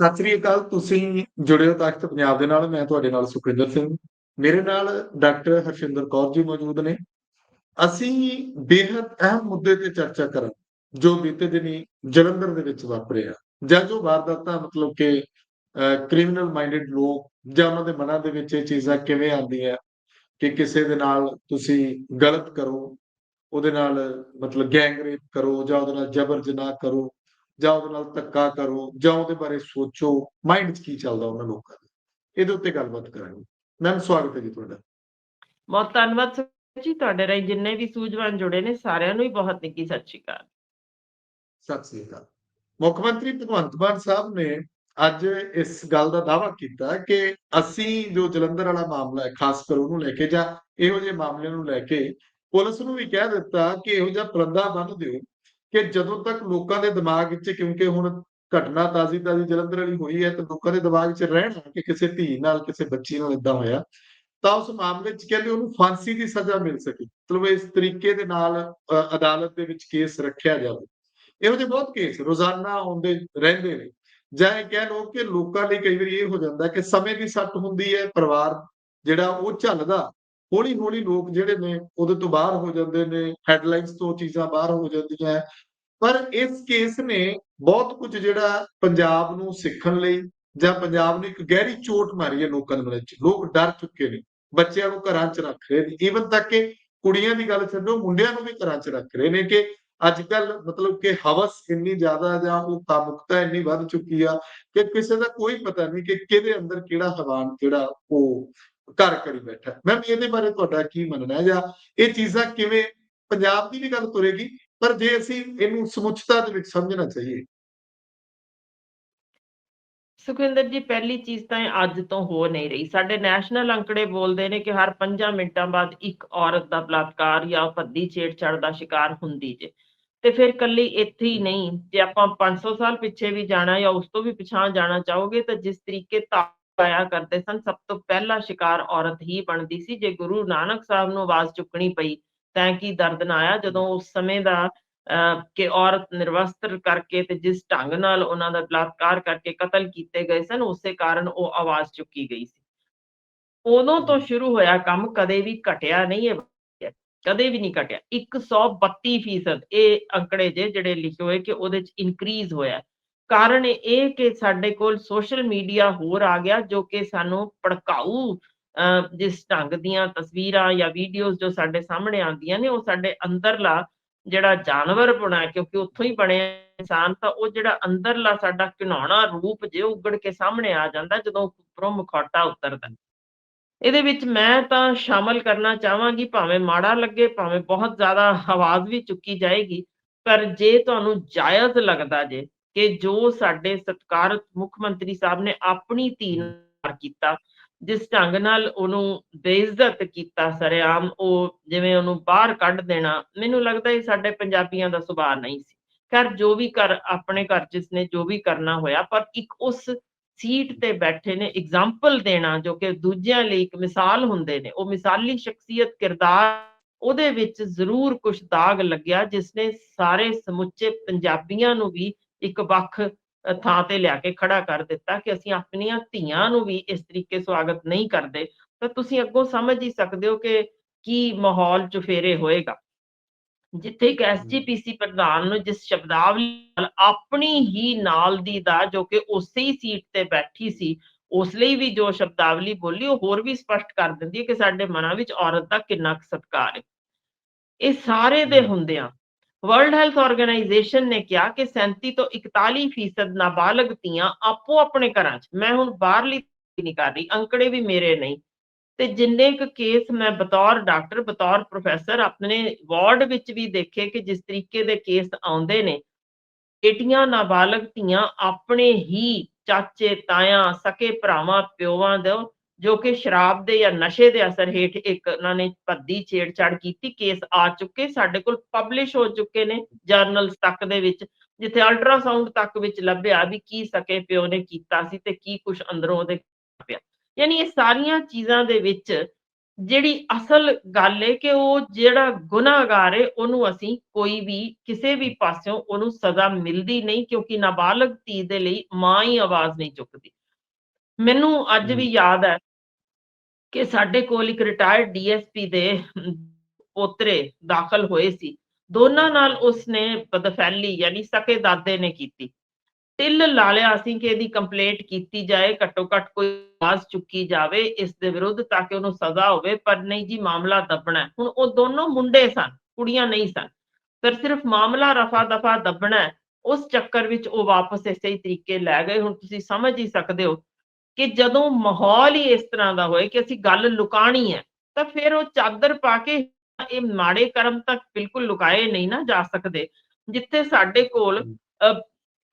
ਸਤਿ ਸ੍ਰੀ ਅਕਾਲ, ਤੁਸੀਂ ਜੁੜੇ ਹੋ ਤਖਤ ਪੰਜਾਬ ਦੇ ਨਾਲ, ਮੈਂ ਤੁਹਾਡੇ ਨਾਲ ਸੁਖਵਿੰਦਰ ਸਿੰਘ। ਮੇਰੇ ਨਾਲ ਡਾਕਟਰ ਹਰਸ਼ਿੰਦਰ ਕੌਰ ਜੀ ਮੌਜੂਦ ਨੇ। ਅਸੀਂ ਬੇहद ਅਹਿਮ ਮੁੱਦੇ ਤੇ ਚਰਚਾ ਕਰਾਂ ਜੋ ਬੀਤੇ ਦਿਨੀ ਜਲੰਧਰ ਦੇ ਵਿੱਚ ਵਾਪਰਿਆ ਜਾਂ ਜੋ ਵਾਰਦਾਤਾਂ, ਮਤਲਬ ਕਿ ਕ੍ਰਿਮੀਨਲ ਮਾਈਂਡਡ ਲੋਕ ਜਾਂ ਉਹਨਾਂ ਦੇ ਮਨਾਂ ਦੇ ਵਿੱਚ ਇਹ ਚੀਜ਼ਾਂ ਕਿਵੇਂ ਆਉਂਦੀਆਂ ਕਿ ਕਿਸੇ ਦੇ ਨਾਲ ਤੁਸੀਂ ਗਲਤ ਕਰੋ ਉਹਦੇ ਨਾਲ ਮਤਲਬ ਗੈਂਗ ਰੇਪ ਕਰੋ ਜਾਂ ਉਹਦੇ ਨਾਲ ਜ਼ਬਰ ਜਨਾਹ ਕਰੋ ਜਾਂ ਉਹਦੇ ਨਾਲ ਧੱਕਾ ਕਰੋ ਜਾਂ ਉਹਦੇ ਬਾਰੇ ਸੋਚੋ ਮਾਈਂਡ 'ਚ ਕੀ ਚੱਲਦਾ ਉਹਨਾਂ ਲੋਕਾਂ ਦੇ? ਇਹਦੇ ਉੱਤੇ ਗੱਲਬਾਤ ਕਰਾਂਗੇ। ਮੈਮ ਸਵਾਗਤ ਹੈ ਜੀ ਤੁਹਾਡਾ। ਬਹੁਤ ਧੰਨਵਾਦ ਜੀ ਤੁਹਾਡੇ ਰਾਹੀਂ ਜਿੰਨੇ ਵੀ ਸੂਝਵਾਨ ਜੁੜੇ ਨੇ ਸਾਰਿਆਂ ਨੂੰ ਹੀ ਬਹੁਤ ਨਿੱਘੀ ਸਤਿ ਸ਼੍ਰੀ ਅਕਾਲ। ਸਤਿ ਸ੍ਰੀ ਅਕਾਲ। ਮੁੱਖ ਮੰਤਰੀ ਭਗਵੰਤ ਮਾਨ ਸਾਹਿਬ ਨੇ ਅੱਜ ਇਸ ਗੱਲ ਦਾ ਦਾਅਵਾ ਕੀਤਾ ਕਿ ਅਸੀਂ ਜੋ ਜਲੰਧਰ ਵਾਲਾ ਮਾਮਲਾ ਹੈ, ਖਾਸ ਕਰ ਉਹਨੂੰ ਲੈ ਕੇ ਜਾਂ ਇਹੋ ਜਿਹੇ ਮਾਮਲੇ ਨੂੰ ਲੈ ਕੇ ਪੁਲਿਸ ਨੂੰ ਵੀ ਕਹਿ ਦਿੱਤਾ ਕਿ ਇਹੋ ਜਿਹਾ ਪਰੰਦਾ ਬੰਨ ਦਿਓ ਕਿ ਜਦੋਂ ਤੱਕ ਲੋਕਾਂ ਦੇ ਦਿਮਾਗ 'ਚ ਕਿਉਂਕਿ ਹੁਣ ਘਟਨਾ ਤਾਜ਼ੀ ਤਾਜ਼ੀ ਜਲੰਧਰ ਵਾਲੀ ਹੋਈ ਹੈ ਤੇ ਲੋਕਾਂ ਦੇ ਦਿਮਾਗ 'ਚ ਰਹਿਣਾ ਕਿ ਕਿਸੇ ਧੀ ਨਾਲ, ਕਿਸੇ ਬੱਚੀ ਨਾਲ ਇਦਾਂ ਹੋਇਆ, ਤਾਂ ਉਸ ਮਾਮਲੇ 'ਚ ਕਹਿੰਦੇ ਉਹਨੂੰ ਫਾਂਸੀ ਦੀ ਸਜ਼ਾ ਮਿਲ ਸਕੇ। ਮਤਲਬ ਇਸ ਤਰੀਕੇ ਦੇ ਨਾਲ ਅਦਾਲਤ ਦੇ ਵਿੱਚ ਕੇਸ ਰੱਖਿਆ ਜਾਵੇ। ਇਹੋ ਜਿਹੇ ਬਹੁਤ ਕੇਸ ਰੋਜ਼ਾਨਾ ਆਉਂਦੇ ਰਹਿੰਦੇ ਨੇ। ਜਾਂ ਇਹ ਕਹਿ ਲਓ ਕਿ ਲੋਕਾਂ ਲਈ ਕਈ ਵਾਰੀ ਇਹ ਹੋ ਜਾਂਦਾ ਕਿ ਸਮੇਂ ਦੀ ਸੱਟ ਹੁੰਦੀ ਹੈ, ਪਰਿਵਾਰ ਜਿਹੜਾ ਉਹ ਝੱਲਦਾ। ਹੌਲੀ ਹੌਲੀ ਲੋਕ ਜਿਹੜੇ ਨੇ ਉਹਦੇ ਤੋਂ ਬਾਹਰ ਹੋ ਜਾਂਦੇ ਨੇ ਹੈਡਲਾਈਨਸ ਤੋਂ ਚੀਜ਼ਾਂ ਬਾਹਰ ਹੋ ਜਾਂਦੀਆਂ। ਪਰ ਇਸ ਕੇਸ ਨੇ ਬਹੁਤ ਕੁਝ ਜਿਹੜਾ ਪੰਜਾਬ ਨੂੰ ਸਿੱਖਣ ਲਈ ਜਾਂ ਪੰਜਾਬ ਨੂੰ ਇੱਕ ਗਹਿਰੀ ਚੋਟ ਮਾਰੀ ਹੈ ਲੋਕਾਂ ਦੇ ਮਨ 'ਚ। ਲੋਕ ਡਰ ਚੁੱਕੇ ਨੇ। ਬੱਚਿਆਂ ਨੂੰ ਘਰਾਂ 'ਚ ਰੱਖ ਰਹੇ ਨੇ। ਈਵਨ ਤੱਕ ਕਿ ਕੁੜੀਆਂ ਦੀ ਗੱਲ ਛੱਡੋ, ਮੁੰਡਿਆਂ ਨੂੰ ਵੀ ਘਰਾਂ 'ਚ ਰੱਖ ਰਹੇ ਨੇ ਕਿ ਅੱਜ ਕੱਲ ਮਤਲਬ ਕਿ ਹਵਸ ਇੰਨੀ ਜ਼ਿਆਦਾ ਜਾਂ ਉਹ ਕਾਮੁਕਤਾ ਇੰਨੀ ਵੱਧ ਚੁੱਕੀ ਆ ਕਿ ਕਿਸੇ ਦਾ ਕੋਈ ਪਤਾ ਨਹੀਂ ਕਿ ਕਿਹਦੇ ਅੰਦਰ ਕਿਹੜਾ ਹਵਾਨ ਜਿਹੜਾ ਉਹ ਘਰ ਕਰੀ ਬੈਠਾ। ਮੈਮ ਇਹਦੇ ਬਾਰੇ ਤੁਹਾਡਾ ਕੀ ਮੰਨਣਾ ਹੈ ਜਾਂ ਇਹ ਚੀਜ਼ਾਂ ਕਿਵੇਂ ਪੰਜਾਬ ਦੀ ਵੀ ਗੱਲ ਤੁਰੇਗੀ, ਪਰ ਜੇ ਅਸੀਂ ਇਹਨੂੰ ਸਮੁੱਚਤਾ ਦੇ ਵਿੱਚ ਸਮਝਣਾ ਚਾਹੀਏ। ਸੁਖਵਿੰਦਰ ਜੀ, ਪਹਿਲੀ ਚੀਜ਼ ਤਾਂ ਇਹ ਅੱਜ ਤੋਂ ਹੋ ਨਹੀਂ ਰਹੀ। ਸਾਡੇ ਨੈਸ਼ਨਲ ਅੰਕੜੇ ਬੋਲਦੇ ਨੇ ਕਿ ਹਰ 5 ਮਿੰਟਾਂ ਬਾਅਦ ਇੱਕ ਔਰਤ ਦਾ ਬਲਾਤਕਾਰ ਜਾਂ ਭੱਦੀ ਛੇੜਛਾੜ ਦਾ ਸ਼ਿਕਾਰ ਹੁੰਦੀ ਜੇ। ਤੇ ਫਿਰ ਕੱਲੀ ਇੱਥੇ ਹੀ ਨਹੀਂ। ਜੇ ਆਪਾਂ 500 ਸਾਲ ਪਿੱਛੇ ਵੀ ਜਾਣਾ ਜਾਂ ਉਸ ਤੋਂ ਵੀ ਪਿਛਾਂ ਜਾਣਾ ਚਾਹੋਗੇ ਤਾਂ ਜਿਸ ਤਰੀਕੇ ਆਇਆ ਕਰਦੇ ਸਨ ਸਭ ਤੋਂ ਪਹਿਲਾ ਸ਼ਿਕਾਰ ਔਰਤ ਹੀ ਬਣਦੀ ਸੀ। ਜੇ ਗੁਰੂ ਨਾਨਕ ਸਾਹਿਬ ਨੂੰ ਆਵਾਜ਼ ਚੁੱਕਣੀ ਪਈ ਤਾਂ ਕੀ ਦਰਦ ਨਾ ਆਇਆ? ਜਦੋਂ ਉਸ ਸਮੇਂ ਦਾ ਕਿ ਔਰਤ ਨਿਰਵਸਤਰ ਕਰਕੇ ਤੇ ਜਿਸ ਢੰਗ ਨਾਲ ਉਹਨਾਂ ਦਾ ਬਲਾਤਕਾਰ ਕਰਕੇ ਕਤਲ ਕੀਤੇ ਗਏ ਸਨ ਉਸੇ ਕਾਰਨ ਉਹ ਆਵਾਜ਼ ਚੁੱਕੀ ਗਈ ਸੀ। ਉਦੋਂ ਤੋਂ ਸ਼ੁਰੂ ਹੋਇਆ ਕੰਮ ਕਦੇ ਵੀ ਘਟਿਆ ਨਹੀਂ। ਇਹ ਕਦੇ ਵੀ ਨਹੀਂ ਘਟਿਆ 132% ਇਹ ਅੰਕੜੇ ਜੇ ਜਿਹੜੇ ਲਿਖੇ ਹੋਏ ਕਿ ਉਹਦੇ ਚ ਇਨਕਰੀਜ਼ ਹੋਇਆ ਕਾਰਨ ਇਹ ਕਿ ਸਾਡੇ ਕੋਲ ਸੋਸ਼ਲ ਮੀਡੀਆ ਹੋਰ ਆ ਗਿਆ ਜੋ ਕਿ ਸਾਨੂੰ ਭੜਕਾਊ ਜਿਸ ਢੰਗ ਦੀਆਂ ਤਸਵੀਰਾਂ ਜਾਂ ਵੀਡੀਓਜ਼ ਜੋ ਸਾਡੇ ਸਾਹਮਣੇ ਆਉਂਦੀਆਂ ਨੇ, ਉਹ ਸਾਡੇ ਅੰਦਰਲਾ ਜਿਹੜਾ ਜਾਨਵਰ ਬਣਾ ਕਿਉਂਕਿ ਉੱਥੋਂ ਹੀ ਬਣਿਆ ਇਨਸਾਨ, ਤਾਂ ਉਹ ਜਿਹੜਾ ਅੰਦਰਲਾ ਸਾਡਾ ਘਿਨਾਉਣਾ ਰੂਪ ਜੇ ਉੱਗੜ ਕੇ ਸਾਹਮਣੇ ਆ ਜਾਂਦਾ ਜਦੋਂ ਉੱਪਰੋਂ ਮੁਖੌਟਾ ਉਤਰਦਾ ਇਹਦੇ ਵਿੱਚ ਮੈਂ ਤਾਂ ਸ਼ਾਮਲ ਕਰਨਾ ਚਾਹਾਂਗੀ, ਭਾਵੇਂ ਮਾੜਾ ਲੱਗੇ, ਭਾਵੇਂ ਬਹੁਤ ਜ਼ਿਆਦਾ ਆਵਾਜ਼ ਵੀ ਚੁੱਕੀ ਜਾਏਗੀ, ਪਰ ਜੇ ਤੁਹਾਨੂੰ ਜਾਇਜ਼ ਲੱਗਦਾ ਜੇ ਕਿ ਜੋ ਸਾਡੇ ਸਤਿਕਾਰਤ ਮੁੱਖ ਮੰਤਰੀ ਸਾਹਿਬ ਨੇ ਆਪਣੀ ਧੀ ਨਾਲ ਕੀਤਾ, ਜਿਸ ਢੰਗ ਨਾਲ ਉਹਨੂੰ ਬੇਇੱਜ਼ਤ ਕੀਤਾ ਸਰੇਆਮ, ਉਹ ਜਿਵੇਂ ਉਹਨੂੰ ਬਾਹਰ ਕੱਢ ਦੇਣਾ, ਮੈਨੂੰ ਲੱਗਦਾ ਇਹ ਸਾਡੇ ਪੰਜਾਬੀਆਂ ਦਾ ਸੁਭਾਅ ਨਹੀਂ ਸੀ। ਖੈਰ, ਜੋ ਵੀ ਕਰ ਆਪਣੇ ਘਰ ਜਿਸ ਨੇ ਜੋ ਵੀ ਕਰਨਾ ਹੋਇਆ, ਪਰ ਇੱਕ ਉਸ ਸੀਟ ਤੇ ਬੈਠੇ ਨੇ ਐਗਜ਼ਾਮਪਲ ਦੇਣਾ ਜੋ ਕਿ ਦੂਜਿਆਂ ਲਈ ਇੱਕ ਮਿਸਾਲ ਹੁੰਦੇ ਨੇ, ਉਹ ਮਿਸਾਲੀ ਸ਼ਖਸੀਅਤ ਕਿਰਦਾਰ ਉਹਦੇ ਵਿੱਚ ਜ਼ਰੂਰ ਕੁਝ ਦਾਗ ਲੱਗਿਆ, ਜਿਸ ਨੇ ਸਾਰੇ ਸਮੁੱਚੇ ਪੰਜਾਬੀਆਂ ਨੂੰ ਵੀ ਇੱਕ ਵੱਖ ਥਾਂ ਤੇ ਲਿਆ ਕੇ ਖੜਾ ਕਰ ਦਿੱਤਾ ਕਿ ਅਸੀਂ ਆਪਣੀਆਂ ਧੀਆਂ ਨੂੰ ਵੀ ਇਸ ਤਰੀਕੇ ਸਵਾਗਤ ਨਹੀਂ ਕਰਦੇ। ਤਾਂ ਤੁਸੀਂ ਅੱਗੋਂ ਸਮਝ ਹੀ ਸਕਦੇ ਹੋ ਕਿ ਕੀ ਮਾਹੌਲ ਚੁਫੇਰੇ ਹੋਏਗਾ। ਜਿੱਥੇ ਇੱਕ ਐਸਜੀਪੀਸੀ ਪ੍ਰਧਾਨ ਨੂੰ ਜਿਸ ਸ਼ਬਦਾਵਲੀ ਨਾਲ ਆਪਣੀ ਹੀ ਨਾਲ ਦੀ ਦਾ ਜੋ ਕਿ ਉਸੇ ਹੀ ਸੀਟ ਤੇ ਬੈਠੀ ਸੀ ਉਸ ਲਈ ਵੀ ਜੋ ਸ਼ਬਦਾਵਲੀ ਬੋਲੀ ਉਹ ਹੋਰ ਵੀ ਸਪਸ਼ਟ ਕਰ ਦਿੰਦੀ ਹੈ ਕਿ ਸਾਡੇ ਮਨਾਂ ਵਿੱਚ ਔਰਤ ਦਾ ਕਿੰਨਾ ਸਤਿਕਾਰ ਹੈ। ਇਹ ਸਾਰੇ ਦੇ ਹੁੰਦਿਆਂ ਵਰਲਡ ਹੈਲਥ ਆਰਗੇਨਾਈਜੇਸ਼ਨ ਨੇ ਕਿਹਾ ਕਿ 37 ਤੋਂ 41% ਨਾਬਾਲਗ ਧੀਆਂ ਆਪੋ ਆਪਣੇ ਘਰਾਂ 'ਚ ਮੈਂ ਹੁਣ ਬਾਹਰਲੀ ਨਹੀਂ ਕਰ ਰਹੀ ਅੰਕੜੇ ਵੀ ਮੇਰੇ ਨਹੀਂ। ਤੇ ਜਿੰਨੇ ਕੁ ਕੇਸ ਮੈਂ ਬਤੌਰ ਡਾਕਟਰ ਬਤੌਰ ਪ੍ਰੋਫੈਸਰ ਆਪਣੇ ਵਾਰਡ ਵਿੱਚ ਵੀ ਦੇਖੇ ਕਿ ਜਿਸ ਤਰੀਕੇ ਦੇ ਕੇਸ ਆਉਂਦੇ ਨੇ ਏਟੀਆਂ ਨਾਬਾਲਗ ਧੀਆਂ ਆਪਣੇ ਹੀ ਚਾਚੇ, ਤਾਇਆਂ, ਸਕੇ ਭਰਾਵਾਂ ਪਿਓਾਂ ਦੇ ਜੋ ਕਿ ਸ਼ਰਾਬ ਦੇ ਜਾਂ ਨਸ਼ੇ ਦੇ ਅਸਰ ਹੇਠ ਇੱਕ ਉਹਨਾਂ ਨੇ ਭੱਦੀ ਛੇੜਛਾੜ ਕੀਤੀ ਕੇਸ ਆ ਚੁੱਕੇ, ਸਾਡੇ ਕੋਲ ਪਬਲਿਸ਼ ਹੋ ਚੁੱਕੇ ਨੇ ਜਰਨਲਸ ਤੱਕ ਦੇ ਵਿੱਚ, ਜਿੱਥੇ ਅਲਟਰਾਸਾਊਂਡ ਤੱਕ ਵਿੱਚ ਲੱਭਿਆ ਵੀ ਕੀ ਸਕੇ ਪਿਓ ਨੇ ਕੀਤਾ ਸੀ ਤੇ ਕੀ ਕੁਝ ਅੰਦਰੋਂ ਉਹਦੇ ਯਾਨੀ ਇਹ ਸਾਰੀਆਂ ਚੀਜ਼ਾਂ ਦੇ ਵਿੱਚ ਜਿਹੜੀ ਅਸਲ ਗੱਲ ਏ ਕਿ ਉਹ ਜਿਹੜਾ ਗੁਨਾਹਗਾਰ ਏ ਉਹਨੂੰ ਅਸੀਂ ਕੋਈ ਵੀ ਕਿਸੇ ਵੀ ਪਾਸਿਓਂ ਉਹਨੂੰ ਸਜ਼ਾ ਮਿਲਦੀ ਨਹੀਂ ਕਿਉਂਕਿ ਨਾਬਾਲਗ ਧੀ ਦੇ ਲਈ ਮਾਂ ਹੀ ਆਵਾਜ਼ ਨਹੀਂ ਚੁੱਕਦੀ। ਮੈਨੂੰ ਅੱਜ ਵੀ ਹੂੰ। ਯਾਦ ਹੈ ਕਿ ਸਾਡੇ ਕੋਲ ਇੱਕ ਰਿਟਾਇਰਡ ਡੀਐਸਪੀ ਦੇ ਪੋਤਰੇ ਦਾਖਲ ਹੋਏ ਸੀ। ਦੋਨਾਂ ਨਾਲ ਉਸਨੇ ਬਦਫੈਲੀ ਯਾਨੀ ਸਕੇ ਦਾਦੇ ਨੇ ਕੀਤੀ। ਟਿੱਲ ਲਾ ਲਿਆ ਅਸੀਂ ਕਿ ਇਹਦੀ ਕੰਪਲੇਂਟ ਕੀਤੀ ਜਾਏ, ਘੱਟੋ-ਘੱਟ ਕੋਈ ਆਵਾਜ਼ ਚੁੱਕੀ ਜਾਵੇ ਇਸ ਦੇ ਵਿਰੁੱਧ ਤਾਂ ਕਿ ਉਹਨੂੰ ਸਜ਼ਾ ਹੋਵੇ ਪਰ ਨਹੀਂ ਜੀ ਮਾਮਲਾ ਦੱਬਣਾ ਹੁਣ ਉਹ ਦੋਨੋਂ ਮੁੰਡੇ ਸਨ, ਕੁੜੀਆਂ ਨਹੀਂ ਸਨ। ਪਰ ਸਿਰਫ ਮਾਮਲਾ ਰਫਾ-ਦਫਾ ਦੱਬਣਾ ਉਸ ਚੱਕਰ ਵਿੱਚ ਉਹ ਵਾਪਸ ਇਸੇ ਹੀ ਤਰੀਕੇ ਲੈ ਗਏ। ਹੁਣ ਤੁਸੀਂ ਸਮਝ ਹੀ ਸਕਦੇ ਹੋ ਕਿ ਜਦੋਂ ਮਾਹੌਲ ਹੀ ਇਸ ਤਰ੍ਹਾਂ ਦਾ ਹੋਏ ਕਿ ਅਸੀਂ ਗੱਲ ਲੁਕਾਣੀ ਹੈ, ਤਾਂ ਫਿਰ ਉਹ ਚਾਦਰ ਪਾ ਕੇ ਇਹ ਮਾੜੇ ਕਰਮ ਤਾਂ ਬਿਲਕੁਲ ਲੁਕਾਏ ਨਹੀਂ ਨਾ ਜਾ ਸਕਦੇ। ਜਿੱਥੇ ਸਾਡੇ ਕੋਲ